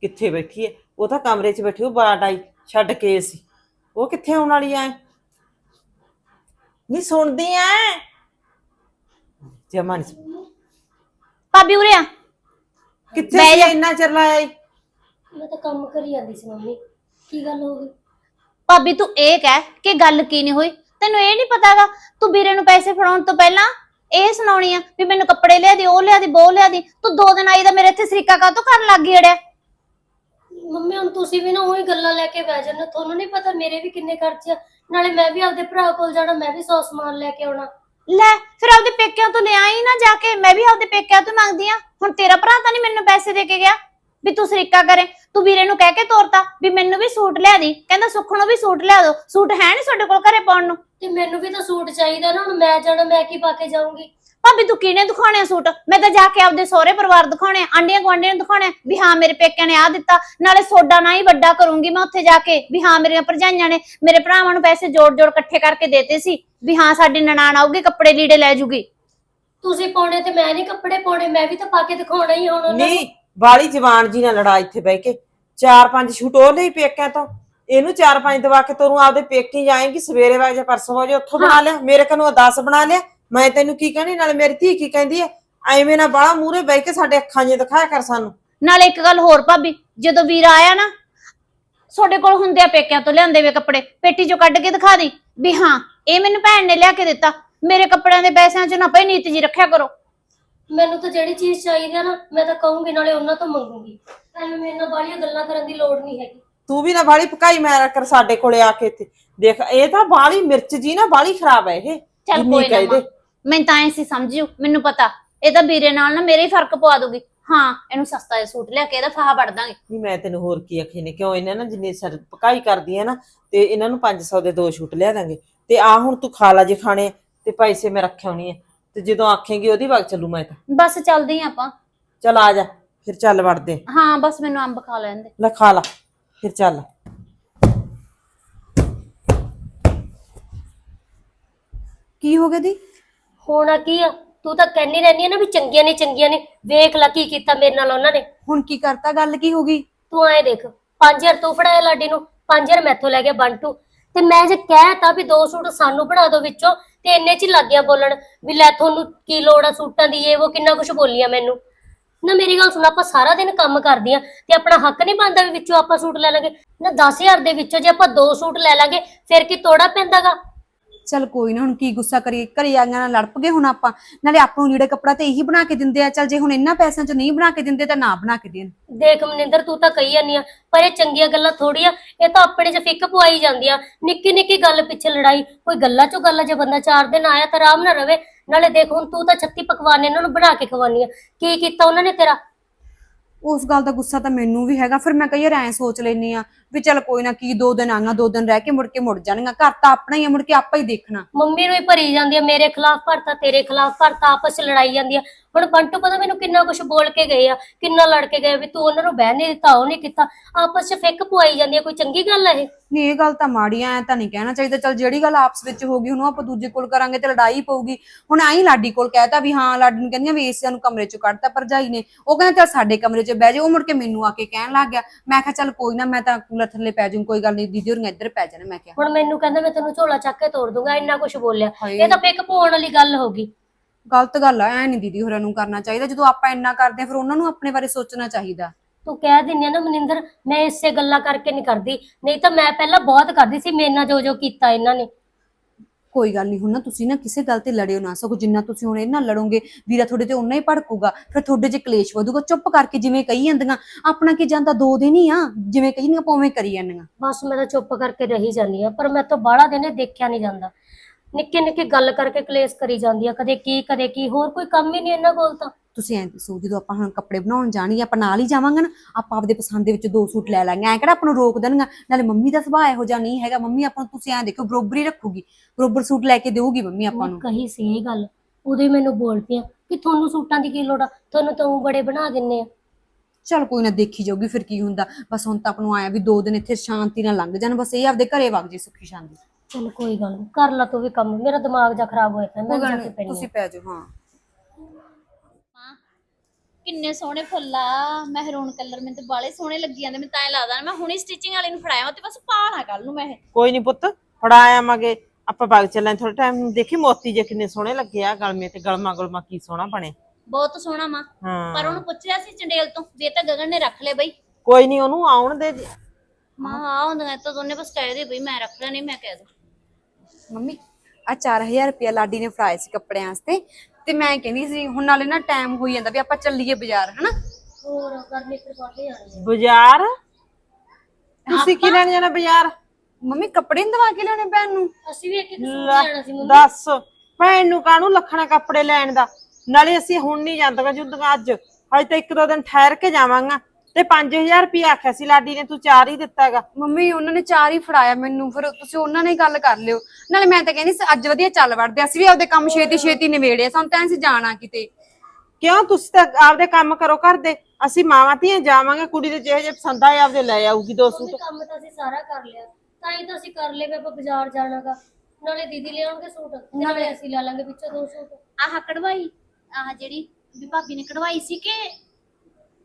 ਕਿੱਥੇ ਬੈਠੀ ਹੈ ਉਹ ਤਾਂ ਕਮਰੇ 'ਚ ਬੈਠੀ ਉਹ ਬਾਟ ਆਈ ਛੱਡ ਕੇ ਸੀ। ਉਹ ਕਿੱਥੇ ਆਉਣ ਵਾਲੀ ਐ? ਨਹੀਂ ਸੁਣਦੀ ਐ। ਜਮਨ ਭਾਬੀ ਉਰੇ ਆ। ਕਿੱਥੇ ਬਹਿ ਸੀ ਜਾ। ਇੰਨਾ ਚਿਰ ਲਾਇਆ ਈ? ਮੈਂ ਤਾਂ ਕੰਮ ਕਰੀ ਜਾਂਦੀ ਸੀ ਮੰਮੀ ਕੀ ਗੱਲ ਹੋ ਗਈ ਭਾਬੀ ਤੂੰ ਇਹ ਕਹਿ ਕਿ ਗੱਲ ਕੀ ਨਹੀਂ ਹੋਈ ਤੈਨੂੰ ਇਹ ਨਹੀਂ ਪਤਾਗਾ ਤੂੰ ਵੀਰੇ ਨੂੰ ਪੈਸੇ ਫੜਾਉਣ ਤੋਂ ਪਹਿਲਾਂ ਇਹ ਸੁਣਾਉਣੀ ਆ ਵੀ ਮੈਨੂੰ ਕੱਪੜੇ ਲਿਆ ਦੇ ਉਹ ਲਿਆ ਦੇ ਬੋ ਲਿਆ ਦੇ ਤੂੰ ਦੋ ਦਿਨ ਆਈ ਦਾ ਮੇਰੇ ਇੱਥੇ ਸਰੀਕਾ ਕਾਤੋਂ ਕਰਨ ਲੱਗ ਗਈ ਅੜਿਆ ਮੰਮੀ ਹੁਣ ਤੁਸੀਂ ਵੀ ਨਾ ਉਹੀ ਗੱਲਾਂ ਲੈ ਕੇ ਬਹਿ ਜਾਂਦੇ ਹੋ। ਤੁਹਾਨੂੰ ਨਹੀਂ ਪਤਾ ਮੇਰੇ ਵੀ ਕਿੰਨੇ ਖਰਚੇ ਆ ਨਾਲੇ ਮੈਂ ਵੀ ਆਪਦੇ ਭਰਾ ਕੋਲ ਜਾਣਾ ਮੈਂ ਵੀ ਸੌ ਸਮਾਨ ਲੈ ਕੇ ਆਉਣਾ ਲੈ, ਫਿਰ ਆਪਦੇ ਪੇਕਿਆਂ ਤੋਂ ਲਿਆ ਹੀ ਨਾ ਜਾ ਕੇ, ਮੈਂ ਵੀ ਆਪਦੇ ਪੇਕਿਆਂ ਤੋਂ ਮੰਗਦੀ ਆ ਹੁਣ ਤੇਰਾ ਭਰਾ ਤਾਂ ਨਹੀਂ ਮੈਨੂੰ ਪੈਸੇ ਦੇ ਕੇ ਗਿਆ, ਵੀ ਤੂੰ ਸਰੀਕਾ ਕਰੇ। ਤੂੰ ਵੀਰੇ ਨੂੰ ਕਹਿ ਕੇ ਤੋਰਤਾ, ਵੀ ਮੈਨੂੰ ਵੀ ਸੂਟ ਲਿਆ ਦੀ। ਕਹਿੰਦਾ, ਸੁੱਖ ਨੂੰ ਵੀ ਸੂਟ ਲਿਆ ਦੋ। ਸੂਟ ਹੈ ਨਹੀਂ ਤੁਹਾਡੇ ਕੋਲ ਘਰੇ ਪਾਉਣ ਨੂੰ? ਤੇ ਮੈਨੂੰ ਵੀ ਤਾਂ ਸੂਟ ਚਾਹੀਦਾ ਨਾ, ਹੁਣ ਮੈਂ ਜਾਣਾ, ਮੈਂ ਕੀ ਪਾ ਕੇ ਜਾਊਂਗੀ? ਭਾਬੀ ਤੂੰ ਕਿਹਨੇ ਦਿਖਾਉਣੇ ਆ ਸੂਟ? ਮੈਂ ਤਾਂ ਜਾ ਕੇ ਆਪਦੇ ਸਹੁਰੇ ਪਰਿਵਾਰ ਦਿਖਾਉਣੇ ਆ ਆਂਡੀਆਂ ਗੁਆਂਢੀਆਂ ਨੂੰ ਦਿਖਾਉਣੇ ਆ ਵੀ ਹਾਂ ਮੇਰੇ ਪੇਕਿਆਂ ਨੇ ਆ ਦਿੱਤਾ। ਨਾਲੇ ਸੋਡਾ ਨਾ ਹੀ ਵੱਡਾ ਕਰੂੰਗੀ ਮੈਂ ਉੱਥੇ ਜਾ ਕੇ ਵੀ ਹਾਂ ਮੇਰੀਆਂ ਭਰਜਾਈਆਂ ਨੇ ਮੇਰੇ ਭਰਾਵਾਂ ਨੂੰ ਪੈਸੇ ਜੋੜ-ਜੋੜ ਇਕੱਠੇ ਕਰਕੇ ਦੇਤੇ ਸੀ ਵੀ ਹਾਂ ਸਾਡੀ ਨਨਾਣ ਆਊਗੀ ਕੱਪੜੇ ਲੀੜੇ ਲੈ ਜੂਗੀ। ਤੁਸੀਂ ਪਾਉਣੇ ਤੇ ਮੈਂ ਨਹੀਂ ਕੱਪੜੇ ਪਾਉਣੇ ਮੈਂ ਵੀ ਤਾਂ ਪਾ ਕੇ ਦਿਖਾਉਣਾ ਹੀ ਹੁਣ ਉਹਨਾਂ ਨੂੰ। ਨਹੀਂ ਬਾਲੀ ਜਵਾਨ ਜੀ ਨਾਲ ਲੜਾ ਇੱਥੇ ਬਹਿ ਕੇ। ਚਾਰ ਪੰਜ ਛੂਟ ਉਹ ਲਈ ਪੇਕਿਆਂ ਤੋਂ। ਇਹਨੂੰ ਚਾਰ ਪੰਜ ਦਵਾ ਕੇ ਤੂੰ ਆਪਦੇ ਪੇਕੀ ਜਾਏਂਗੀ ਸਵੇਰੇ ਵਾਜੇ ਜਾਂ ਪਰਸੋਂ ਵਾਜੇ ਉੱਥੋਂ ਬਣਾ ਲਿਆ ਮੇਰੇ ਕਨੂੰ 10 ਬਣਾ ਲਿਆ। ਮੈਂ ਤੈਨੂੰ ਕੀ ਕਹਿਣੀ ਨਾਲੇ ਮੇਰੀ ਧੀ ਕੀ ਕਹਿੰਦੀ ਐ ਐਵੇਂ ਨਾ ਬਾਲਾ ਮੂਰੇ ਬਹਿ ਕੇ ਸਾਡੇ ਅੱਖਾਂ 'ਚ ਦਿਖਾਇਆ ਕਰ ਸਾਨੂੰ। ਨਾਲੇ ਇੱਕ ਗੱਲ ਹੋਰ ਭਾਬੀ ਜਦੋਂ ਵੀਰ ਆਇਆ ਨਾ ਤੁਹਾਡੇ ਕੋਲ ਹੁੰਦੇ ਆ ਪੇਕਿਆਂ ਤੋਂ ਲਿਆਂਦੇ ਵੇ ਕੱਪੜੇ ਪੇਟੀ ਚੋਂ ਕੱਢ ਕੇ ਦਿਖਾ ਦੇ ਵੀ ਹਾਂ ਇਹ ਮੈਨੂੰ ਭੈਣ ਨੇ ਲਿਆ ਕੇ ਦਿੱਤਾ। ਮੇਰੇ ਕੱਪੜਿਆਂ ਦੇ ਪੈਸਿਆਂ 'ਚ ਨਾ ਪਈ ਨੀਤ ਜੀ ਰੱਖਿਆ ਕਰੋ। ਮੈਨੂੰ ਤਾਂ ਜਿਹੜੀ ਚੀਜ਼ ਚਾਹੀਦੀ ਆ ਨਾ ਮੈਂ ਤਾਂ ਕਹੂੰਗੀ ਨਾਲੇ ਉਹਨਾਂ ਤੋਂ ਮੰਗੂੰਗੀ। ਐਵੇਂ ਮੇਰੇ ਨਾਲ ਬਾਲੀਆਂ ਗੱਲਾਂ ਕਰਨ ਦੀ ਲੋੜ ਨਹੀਂ ਹੈਗੀ। ਤੂੰ ਵੀ ਨਾ ਬਾਲੀ ਪਕਾਈ ਮਾਰਿਆ ਕਰ ਸਾਡੇ ਕੋਲੇ ਆ ਕੇ ਇੱਥੇ। ਦੇਖ ਇਹ ਤਾਂ ਬਾਲੀ ਮਿਰਚ ਜੀ ਨਾ ਬਾਲੀ ਖਰਾਬ ਹੈ ਇਹ। ਚੱਲ ਕੋਈ ਨਾ ਕਹਿ ਦੇ। ਮਾਂ, ਮੈਂ ਤਾਂ ਐਸੀ ਸਮਝਿਓ? ਮੈਨੂੰ ਪਤਾ। ਇਹ ਤਾਂ ਵੀਰੇ ਨਾਲ ਨਾ ਮੇਰੇ ਹੀ ਫ਼ਰਕ ਪਵਾ ਦੂਗੀ ਹਾਂ ਇਹਨੂੰ ਸਸਤਾ ਜਿਹਾ ਸੂਟ ਲਿਆ ਕੇ ਇਹਦਾ ਫਾਹਾ ਵੜ ਦਾਂਗੇ। ਨਹੀਂ ਮੈਂ ਤੈਨੂੰ ਹੋਰ ਕੀ ਆਖੀ ਨੇ? ਕਿਉਂ ਇਹਨਾਂ ਨਾ ਜਿੰਨੀ ਸਰ ਪਕਾਈ ਕਰਦੀ ਹੈ ਨਾ ਤੇ ਇਹਨਾਂ ਨੂੰ 500 ਦੇ ਦੋ ਛੂਟ ਲਿਆ ਦਾਂਗੇ। ਤੇ ਆ ਹੁਣ ਤੂੰ ਖਾ ਲਾ ਜੇ ਖਾਣੇ ਆ, ਤੇ ਪੈਸੇ ਮੈਂ ਰੱਖੇ ਹੋਣੀ ਹੈ ਤੇ ਜਦੋਂ ਆਖੇਂਗੀ ਉਹਦੀ ਵਗ ਚੱਲੂ ਮੈਂ ਤਾਂ। ਬਸ ਚੱਲਦੇ ਹਾਂ ਆਪਾਂ। ਚੱਲ ਆ ਜਾ ਫਿਰ ਚੱਲ ਵੜਦੇ ਹਾਂ ਬਸ ਮੈਨੂੰ ਅੰਬ ਖਾ ਲੈਣ ਦੇ। ਲੈ ਖਾ ਲਾ ਫਿਰ ਚੱਲ। ਕੀ ਹੋ ਗਿਆ ਦੀ? ਹੋਣਾ ਕੀ ਆ? ਤੂੰ ਤਾਂ ਕਹਿੰਦੀ ਰਹਿੰਦੀ ਆ ਨਾ ਵੀ ਚੰਗੀਆਂ ਨੇ ਚੰਗੀਆਂ ਨੇ। ਵੇਖ ਲੈ ਕੀ ਕੀਤਾ ਮੇਰੇ ਨਾਲ ਉਹਨਾਂ ਨੇ। ਹੁਣ ਕੀ ਕਰਤਾ? ਗੱਲ ਕੀ ਹੋ ਗਈ? ਤੂੰ ਐ ਦੇਖ 5000 ਤੂੰ ਫੜਾਇਆ ਲਾਡੀ ਨੂੰ 5000 ਮੈਥੋਂ ਲੈ ਗਿਆ ਬੰਟੂ। ਤੇ ਮੈਂ ਜੇ ਕਹਿਤਾ ਵੀ ਦੋ ਸੂਟ ਸਾਨੂੰ ਬਣਾ ਦਿਓ ਵਿੱਚੋਂ ਤੇ ਇੰਨੇ ਚ ਹੀ ਲੱਗ ਗਿਆ ਬੋਲਣ ਵੀ ਲੈ ਤੁਹਾਨੂੰ ਕੀ ਲੋੜ ਆ ਸੂਟਾਂ ਦੀ ਇਹ ਉਹ ਕਿੰਨਾ ਕੁਝ ਬੋਲੀਆਂ ਮੈਨੂੰ। ਨਾ ਮੇਰੀ ਗੱਲ ਸੁਣ ਆਪਾਂ ਸਾਰਾ ਦਿਨ ਕੰਮ ਕਰਦੀਆਂ ਤੇ ਆਪਣਾ ਹੱਕ ਨਹੀਂ ਬਣਦਾ ਵੀ ਵਿੱਚੋਂ ਆਪਾਂ ਸੂਟ ਲੈ ਲਾਂਗੇ। ਨਾ 10000 ਦੇ ਵਿੱਚੋਂ ਜੇ ਆਪਾਂ ਦੋ ਸੂਟ ਲੈ ਲਾਂਗੇ ਫਿਰ ਕੀ ਤੋੜਾ ਪੈਂਦਾਗਾ? ਚਲ ਕੋਈ ਨਾ ਹੁਣ ਕੀ ਗੁੱਸਾ ਕਰੀਏ? ਘਰੇ ਆਈਆਂ ਨਾਲ ਲੜ ਪਗੇ ਹੁਣ ਆਪਾਂ। ਨਾਲੇ ਆਪਾਂ ਨੂੰ ਲੀੜੇ ਕੱਪੜਾ ਤੇ ਇਹੀ ਬਣਾ ਕੇ ਦਿੰਦੇ ਆ। ਚਲ ਜੇ ਹੁਣ ਇਹਨਾਂ ਪੈਸਿਆਂ ਚ ਨਹੀਂ ਬਣਾ ਕੇ ਦਿੰਦੇ ਤਾਂ ਨਾ ਬਣਾ ਕੇ ਦੇਣ। ਦੇਖ ਮਨਿੰਦਰ ਤੂੰ ਤਾਂ ਕਹੀ ਜਾਂਦੀ ਆ ਪਰ ਇਹ ਚੰਗੀਆਂ ਗੱਲਾਂ ਥੋੜੀ ਆ। ਇਹ ਤਾਂ ਆਪਣੇ ਚ ਫਿੱਕ ਪਵਾਈ ਜਾਂਦੀ ਆ। ਨਿੱਕੀ ਨਿੱਕੀ ਗੱਲ ਪਿੱਛੇ ਲੜਾਈ ਕੋਈ ਗੱਲਾਂ ਚੋਂ ਗੱਲਾਂ ਜੇ ਬੰਦਾ ਚਾਰ ਦਿਨ ਆਇਆ ਤਾਂ ਆਰਾਮ ਨਾਲ ਰਵੇ। ਨਾਲੇ ਦੇਖ ਹੁਣ ਤੂੰ ਤਾਂ 36 ਪਕਵਾਨ ਇਹਨਾਂ ਨੂੰ ਬਣਾ ਕੇ ਖਵਾਉਣੀ ਆ। ਕੀ ਕੀਤਾ ਉਹਨਾਂ ਨੇ ਤੇਰਾ? ਉਸ ਗੱਲ ਦਾ ਗੁੱਸਾ ਤਾਂ ਮੈਨੂੰ ਵੀ ਹੈਗਾ। ਫਿਰ ਮੈਂ ਕਈ ਵਾਰ ਐਂ ਸੋਚ ਲੈਨੀ ਆ ਵੀ ਚਲ ਕੋਈ ਨਾ ਕੀ ਦੋ ਦਿਨ ਆਈਆਂ ਦੋ ਦਿਨ ਰਹਿ ਕੇ ਮੁੜ ਕੇ ਮੁੜ ਜਾਣਗੀਆਂ ਘਰ ਤਾਂ ਆਪਣਾ ਹੀ ਆ ਮੁੜ ਕੇ ਆਪਾਂ ਹੀ ਦੇਖਣਾ। ਮੰਮੀ ਨੂੰ ਹੀ ਭਰੀ ਜਾਂਦੀ ਆ ਮੇਰੇ ਖਿਲਾਫ ਭਰਤਾ ਤੇਰੇ ਖਿਲਾਫ ਭਰਤਾ ਆਪਸ ਚ ਲੜਾਈ ਜਾਂਦੀ ਆ। ਹੁਣ ਬੰਟੂ ਪਤਾ ਮੈਨੂੰ ਕਿੰਨਾ ਕੁਝ ਬੋਲ ਕੇ ਗਏ ਆ ਕਿੰਨਾ ਲੜ ਕੇ ਗਏ ਵੀ ਤੂੰ ਉਹਨਾਂ ਨੂੰ ਬਹਿਣ ਨਹੀਂ ਦਿੱਤਾ ਉਹ ਨਹੀਂ ਕੀਤਾ। ਆਪਸ ਚ ਫਿੱਕ ਪਵਾਈ ਜਾਂਦੀ ਆ ਕੋਈ ਚੰਗੀ ਗੱਲ ਆ ਇਹ? ਨਹੀਂ ਇਹ ਗੱਲ ਤਾਂ ਮਾੜੀ ਐ ਤਾਂ ਨਹੀਂ ਕਹਿਣਾ ਚਾਹੀਦਾ। ਚਲ ਜਿਹੜੀ ਗੱਲ ਆਪਸ ਵਿੱਚ ਹੋ ਗਈ ਉਹਨੂੰ ਆਪਾਂ ਦੂਜੇ ਕੋਲ ਕਰਾਂਗੇ ਤੇ ਲੜਾਈ ਪਊਗੀ। ਹੁਣ ਆਈ ਲਾਡੀ ਕੋਲ ਕਹਿਤਾ ਵੀ ਹਾਂ ਲਾਡੀ ਨੂੰ ਕਹਿੰਦੀਆਂ ਵੀ ਏਸੀਆਂ ਨੂੰ ਕਮਰੇ ਚੋਂ ਕੱਢਤਾ ਭਰਜਾਈ ਨੇ। ਉਹ ਕਹਿੰਦਾ ਚਲ ਸਾਡੇ ਕਮਰੇ 'ਚ ਬਹਿ ਜਾ ਉਹ ਮੁੜ ਕੇ ਮੈਨੂੰ ਆ ਕੇ ਕਹਿਣ ਲੱਗ ਗਿਆ। ਮੈਂ ਕਿਹਾ ਚਲ ਕੋਈ ਨਾ ਮੈਂ ਤਾਂ ਕੂਲਰ ਥੱਲੇ ਪੈ ਜਾਊਂ ਕੋਈ ਗੱਲ ਨਹੀਂ ਦੀਦੀ ਹੋਰੀਆਂ ਇੱਧਰ ਪੈ ਜਾਣਾ ਮੈਂ ਕਿਹਾ। ਹੁਣ ਮੈਨੂੰ ਕਹਿੰਦਾ ਮੈਂ ਤੈਨੂੰ ਝੋਲਾ ਚੱਕ ਕੇ ਤੋੜ ਦੂੰਗਾ ਇੰਨਾ ਕੁਝ ਬੋਲਿਆ। ਹਾਏ। ਇਹ ਤਾਂ ਫਿੱਕ ਪਵਾਉਣ ਵਾਲੀ ਗੱਲ ਹੋ ਗਈ। ਗਲਤ ਗੱਲ ਆ ਐ ਨਹੀਂ ਦੀਦੀ ਹੋਰਾਂ ਨੂੰ ਕਰਨਾ ਚਾਹੀਦਾ ਜਦੋਂ ਆਪਾਂ ਇੰਨਾ ਕਰਦੇ ਆ ਫਿਰ ਉਹਨਾਂ ਨੂੰ ਆਪਣੇ ਬਾਰੇ ਸੋਚਣਾ ਚਾਹੀਦਾ। ਤੂੰ ਕਹਿ ਦਿੰਦੀ ਆ ਨਾ ਮਨਿੰਦਰ ਮੈਂ ਇਸੇ ਗੱਲਾਂ ਕਰਕੇ ਨਹੀਂ ਕਰਦੀ ਨਹੀਂ ਤਾਂ ਮੈਂ ਪਹਿਲਾਂ ਬਹੁਤ ਕਰਦੀ ਸੀ ਮੇਰੇ ਨਾਲ ਜੋ ਜੋ ਕੀਤਾ ਇਹਨਾਂ ਨੇ। ਕੋਈ ਗੱਲ ਨਹੀਂ ਹੁਣ ਨਾ ਤੁਸੀਂ ਨਾ ਕਿਸੇ ਗੱਲ ਤੇ ਲੜਿਓ ਨਾ ਸਗੋਂ ਜਿੰਨਾ ਤੁਸੀਂ ਹੁਣ ਇਹ ਲੜੋਗੇ, ਵੀਰਾ ਤੁਹਾਡੇ ਤੇ ਉਨਾ ਹੀ ਭੜਕੂਗਾ, ਫਿਰ ਤੁਹਾਡੇ 'ਚ ਕਲੇਸ਼ ਵਧੂਗਾ। ਚੁੱਪ ਕਰਕੇ ਜਿਵੇਂ ਕਹੀ ਜਾਂਦੀਆਂ, ਆਪਣਾ ਕੀ ਜਾਂਦਾ, ਦੋ ਦਿਨ ਹੀ ਆ, ਜਿਵੇਂ ਕਹੀ ਜਾਂਦੀਆਂ ਪਵੇਂ ਕਰੀ ਜਾਂਦੀਆਂ। ਬਸ ਮੈਂ ਤਾਂ ਚੁੱਪ ਕਰਕੇ ਰਹੀ ਜਾਂਦੀ ਆ ਪਰ ਮੈਂ ਤਾਂ ਬਾਹਲਾ ਦਿਨ ਦੇਖਿਆ ਨਹੀਂ ਜਾਂਦਾ। ਨਿੱਕੇ ਨਿੱਕੇ ਗੱਲ ਕਰਕੇ ਕਲੇਸ਼ ਕਰੀ ਜਾਂਦੀ ਆ ਕਦੇ ਕੀ ਕਦੇ ਕੀ, ਹੋਰ ਕੋਈ ਕੰਮ ਹੀ ਨਹੀਂ ਇਹਨਾਂ ਕੋਲ ਤਾਂ। ਤੁਸੀਂ ਐਂ ਦੱਸੋ ਜਦੋਂ ਆਪਾਂ ਹੁਣ ਕੱਪੜੇ ਬਣਾਉਣ ਜਾਣੀ ਆਪਾਂ ਨਾਲ ਹੀ ਜਾਵਾਂਗੇ ਨਾ ਆਪਾਂ ਆਪਦੇ ਪਸੰਦ ਦੇ ਵਿੱਚ ਦੋ ਸੂਟ ਲੈ ਲਾਂਗੇ। ਐਂ ਕਿਹੜਾ ਆਪਾਂ ਨੂੰ ਰੋਕ ਦੇਣਗਾ? ਨਾਲੇ ਮੰਮੀ ਦਾ ਸੁਭਾਅ ਇਹੋ ਜਿਹਾ ਨਹੀਂ ਹੈਗਾ। ਮੰਮੀ ਆਪਾਂ ਨੂੰ ਤੁਸੀਂ ਐਂ ਦੇਖੋ ਬਰੋਬਰ ਹੀ ਰੱਖੂਗੀ। ਬਰੋਬਰ ਸੂਟ ਲੈ ਕੇ ਦੇਊਗੀ ਮੰਮੀ ਆਪਾਂ ਨੂੰ। ਕਹੀ ਸੀ ਇਹ ਗੱਲ ਹੀ ਮੈਨੂੰ ਬੋਲ ਪਿਆ ਕਿ ਤੁਹਾਨੂੰ ਸੂਟਾਂ ਦੀ ਕੀ ਲੋੜ ਆ? ਤੁਹਾਨੂੰ ਤਾਂ ਊਂ ਬੜੇ ਬਣਾ ਦਿੰਨੇ ਆ। ਚਲ ਕੋਈ ਨਾ ਦੇਖੀ ਜਾਊਗੀ ਫਿਰ ਕੀ ਹੁੰਦਾ। ਬਸ ਹੁਣ ਤਾਂ ਆਪ ਨੂੰ ਆਇਆ ਵੀ ਦੋ ਦਿਨ ਇੱਥੇ ਸ਼ਾਂਤੀ ਨਾਲ ਲੰਘ ਜਾਣ ਬਸ ਇਹ ਆਪਦੇ ਘਰੇ ਵਗ ਜੇ ਸੁਖੀ ਸ਼ਾਂਤੀ। ਚਲ ਕੋਈ ਗੱਲ ਨੀ ਕਰ ਲਾ ਤੂੰ ਵੀ ਕੰਮ। ਮੇਰਾ ਦਿਮਾਗ ਜਾ ਖਰਾਬ ਹੋਇਆ ਪਿਆ ਮੈਂ ਜਾ ਕੇ ਪੈਣੀ ਤੁਸੀਂ ਪੈ ਜਾਓ ਹਾਂ। ਕਿੰਨੇ ਸੋਹਣੇ ਫੁੱਲ ਆ ਮਹਿਰੂਨ ਕਲਰ ਮੈਨੂੰ ਤੇ ਬਾਲੇ ਸੋਹਣੇ ਲੱਗੀ ਜਾਂਦੇ ਮੈਨੂੰ ਤਾਂ ਐ ਲੱਗਦਾ ਮੈਂ ਹੁਣੀ ਸਟਿਚਿੰਗ ਵਾਲੇ ਨੂੰ ਫੜਾਇਆ ਤੇ ਬਸ ਪਾਣਾ ਕੱਲ ਨੂੰ ਮੈਂ ਇਹ ਕੋਈ ਨਹੀਂ ਪੁੱਤ ਫੜਾ ਆਵਾਂਗੇ। ਆਪਾਂ ਬਾਗ ਚੱਲਾਂ ਥੋੜਾ ਟਾਈਮ ਦੇਖੀ ਮੋਤੀ ਜੇ ਕਿੰਨੇ ਸੋਹਣੇ ਲੱਗੇ ਆ ਗਲਮੇ ਤੇ ਗਲਮਾ ਗਲਮਾ ਕੀ ਸੋਹਣਾ ਬਣੇ। ਬਹੁਤ ਸੋਹਣਾ ਮਾਂ ਪਰ ਉਹਨੂੰ ਪੁੱਛਿਆ ਸੀ ਚੰਡੇਲ ਤੋਂ ਇਹ ਤਾਂ ਗਗਨ ਨੇ ਰੱਖ ਲਏ ਬਈ। ਕੋਈ ਨਹੀਂ ਉਹਨੂੰ ਆਉਣ ਦੇ ਮਾਂ ਆ ਹੁੰਦੀਆਂ ਤਾਂ ਦੋਨੇ ਬਸ ਕਹਿ ਦੇ ਬਈ ਮੈਂ ਰੱਖ ਲੈਣੀ ਮੈਂ ਕਹਿ ਦੂੰ। ਮੰਮੀ ਆ 4000 ਰੁਪਇਆ ਲਾਡੀ ਨੇ ਫੜਾਏ ਸੀ ਕੱਪੜਿਆਂ ਵਾਸਤੇ। ਤੇ ਮੈਂ ਕਹਿੰਦੀ ਸੀ ਹੁਣ ਨਾਲੇ ਨਾ ਟਾਈਮ ਹੋਈ ਜਾਂਦਾ ਵੀ ਆਪਾਂ ਚੱਲੀਏ ਬਾਜ਼ਾਰ ਹਨਾ? ਹੋਰ ਕਰਨੀ ਫਿਰ ਬਾਅਦ ਆਣੀ ਬਾਜ਼ਾਰ? ਤੁਸੀਂ ਕੀ ਲੈਣ ਜਾਣਾ ਬਾਜ਼ਾਰ? ਮੰਮੀ ਕੱਪੜੇ ਨੀ ਦਵਾ ਕੇ ਲਿਆਉਣੇ ਭੈਣ ਨੂੰ? ਅਸੀਂ ਵੀ ਇੱਕ ਇੱਕ ਸੂਟ ਲੈ, ਲੈਣਾ ਸੀ ਮੰਮੀ। ਦੱਸ ਭੈਣ ਨੂੰ ਕਾਹਨੂੰ ਲੱਖਣਾ ਕੱਪੜੇ ਲੈਣ ਦਾ? ਨਾਲੇ ਅਸੀਂ ਹੁਣ ਨਹੀਂ ਜਾਂਦਾਗਾ ਜੁੱਦਾਂ ਅੱਜ। ਹਜੇ ਤਾਂ ਇੱਕ ਦੋ ਦਿਨ ਠਹਿਰ ਕੇ ਜਾਵਾਂਗਾ। ਤੇ 5000 ਰੁਪਏ ਆਖਿਆ ਸੀ ਲਾਡੀ ਨੇ ਤੂੰ ਚਾਰ ਹੀ ਦਿੱਤਾਗਾ ਮੰਮੀ ਉਹਨਾਂ ਨੇ ਚਾਰ ਹੀ ਫੜਾਇਆ ਮੈਨੂੰ ਫਿਰ ਤੁਸੀਂ ਉਹਨਾਂ ਨਾਲ ਹੀ ਗੱਲ ਕਰ ਲਿਓ। ਨਾਲੇ ਮੈਂ ਤਾਂ ਕਹਿੰਦੀ ਸੀ ਅੱਜ ਵਧੀਆ ਚੱਲ ਵੜਦੇ ਅਸੀਂ ਵੀ ਆਪਦੇ ਕੰਮ ਛੇਤੀ ਛੇਤੀ ਨਿਬੇੜਿਆ ਸਾਨੂੰ ਤਾਂ ਐਂ ਸੀ ਜਾਣਾ ਕਿਤੇ। ਕਿਉਂ? ਤੁਸੀਂ ਤਾਂ ਆਪਦੇ ਕੰਮ ਕਰੋ ਘਰ ਦੇ। ਅਸੀਂ ਮਾਵਾਂ ਧੀਆਂ ਜਾਵਾਂਗੇ ਕੁੜੀ ਦੇ ਜਿਹੇ ਜਿਹੇ ਪਸੰਦ ਆਏ ਆਪਦੇ ਲੈ ਆਊਗੀ ਦੋ ਸੂਟ। ਕੰਮ ਤਾਂ ਅਸੀਂ ਸਾਰਾ ਕਰ ਲਿਆ। ਤਾਂ ਹੀ ਤਾਂ ਅਸੀਂ ਕਰ ਲਏ ਵੀ ਆਪਾਂ ਬਾਜ਼ਾਰ ਜਾਣਾਗਾ। ਨਾਲੇ ਦੀਦੀ ਲਿਆਉਣਗੇ ਸੂਟ ਤੇ ਨਾਲੇ ਅਸੀਂ ਲੈ ਲਾਂਗੇ ਵਿੱਚੋਂ ਦੋ ਸੂਟ। ਆਹ ਕਢਵਾਈ ਆਹ ਜਿਹੜੀ ਵੀ ਭਾਬੀ ਨੇ ਕਢਵਾਈ ਸੀ ਕਿ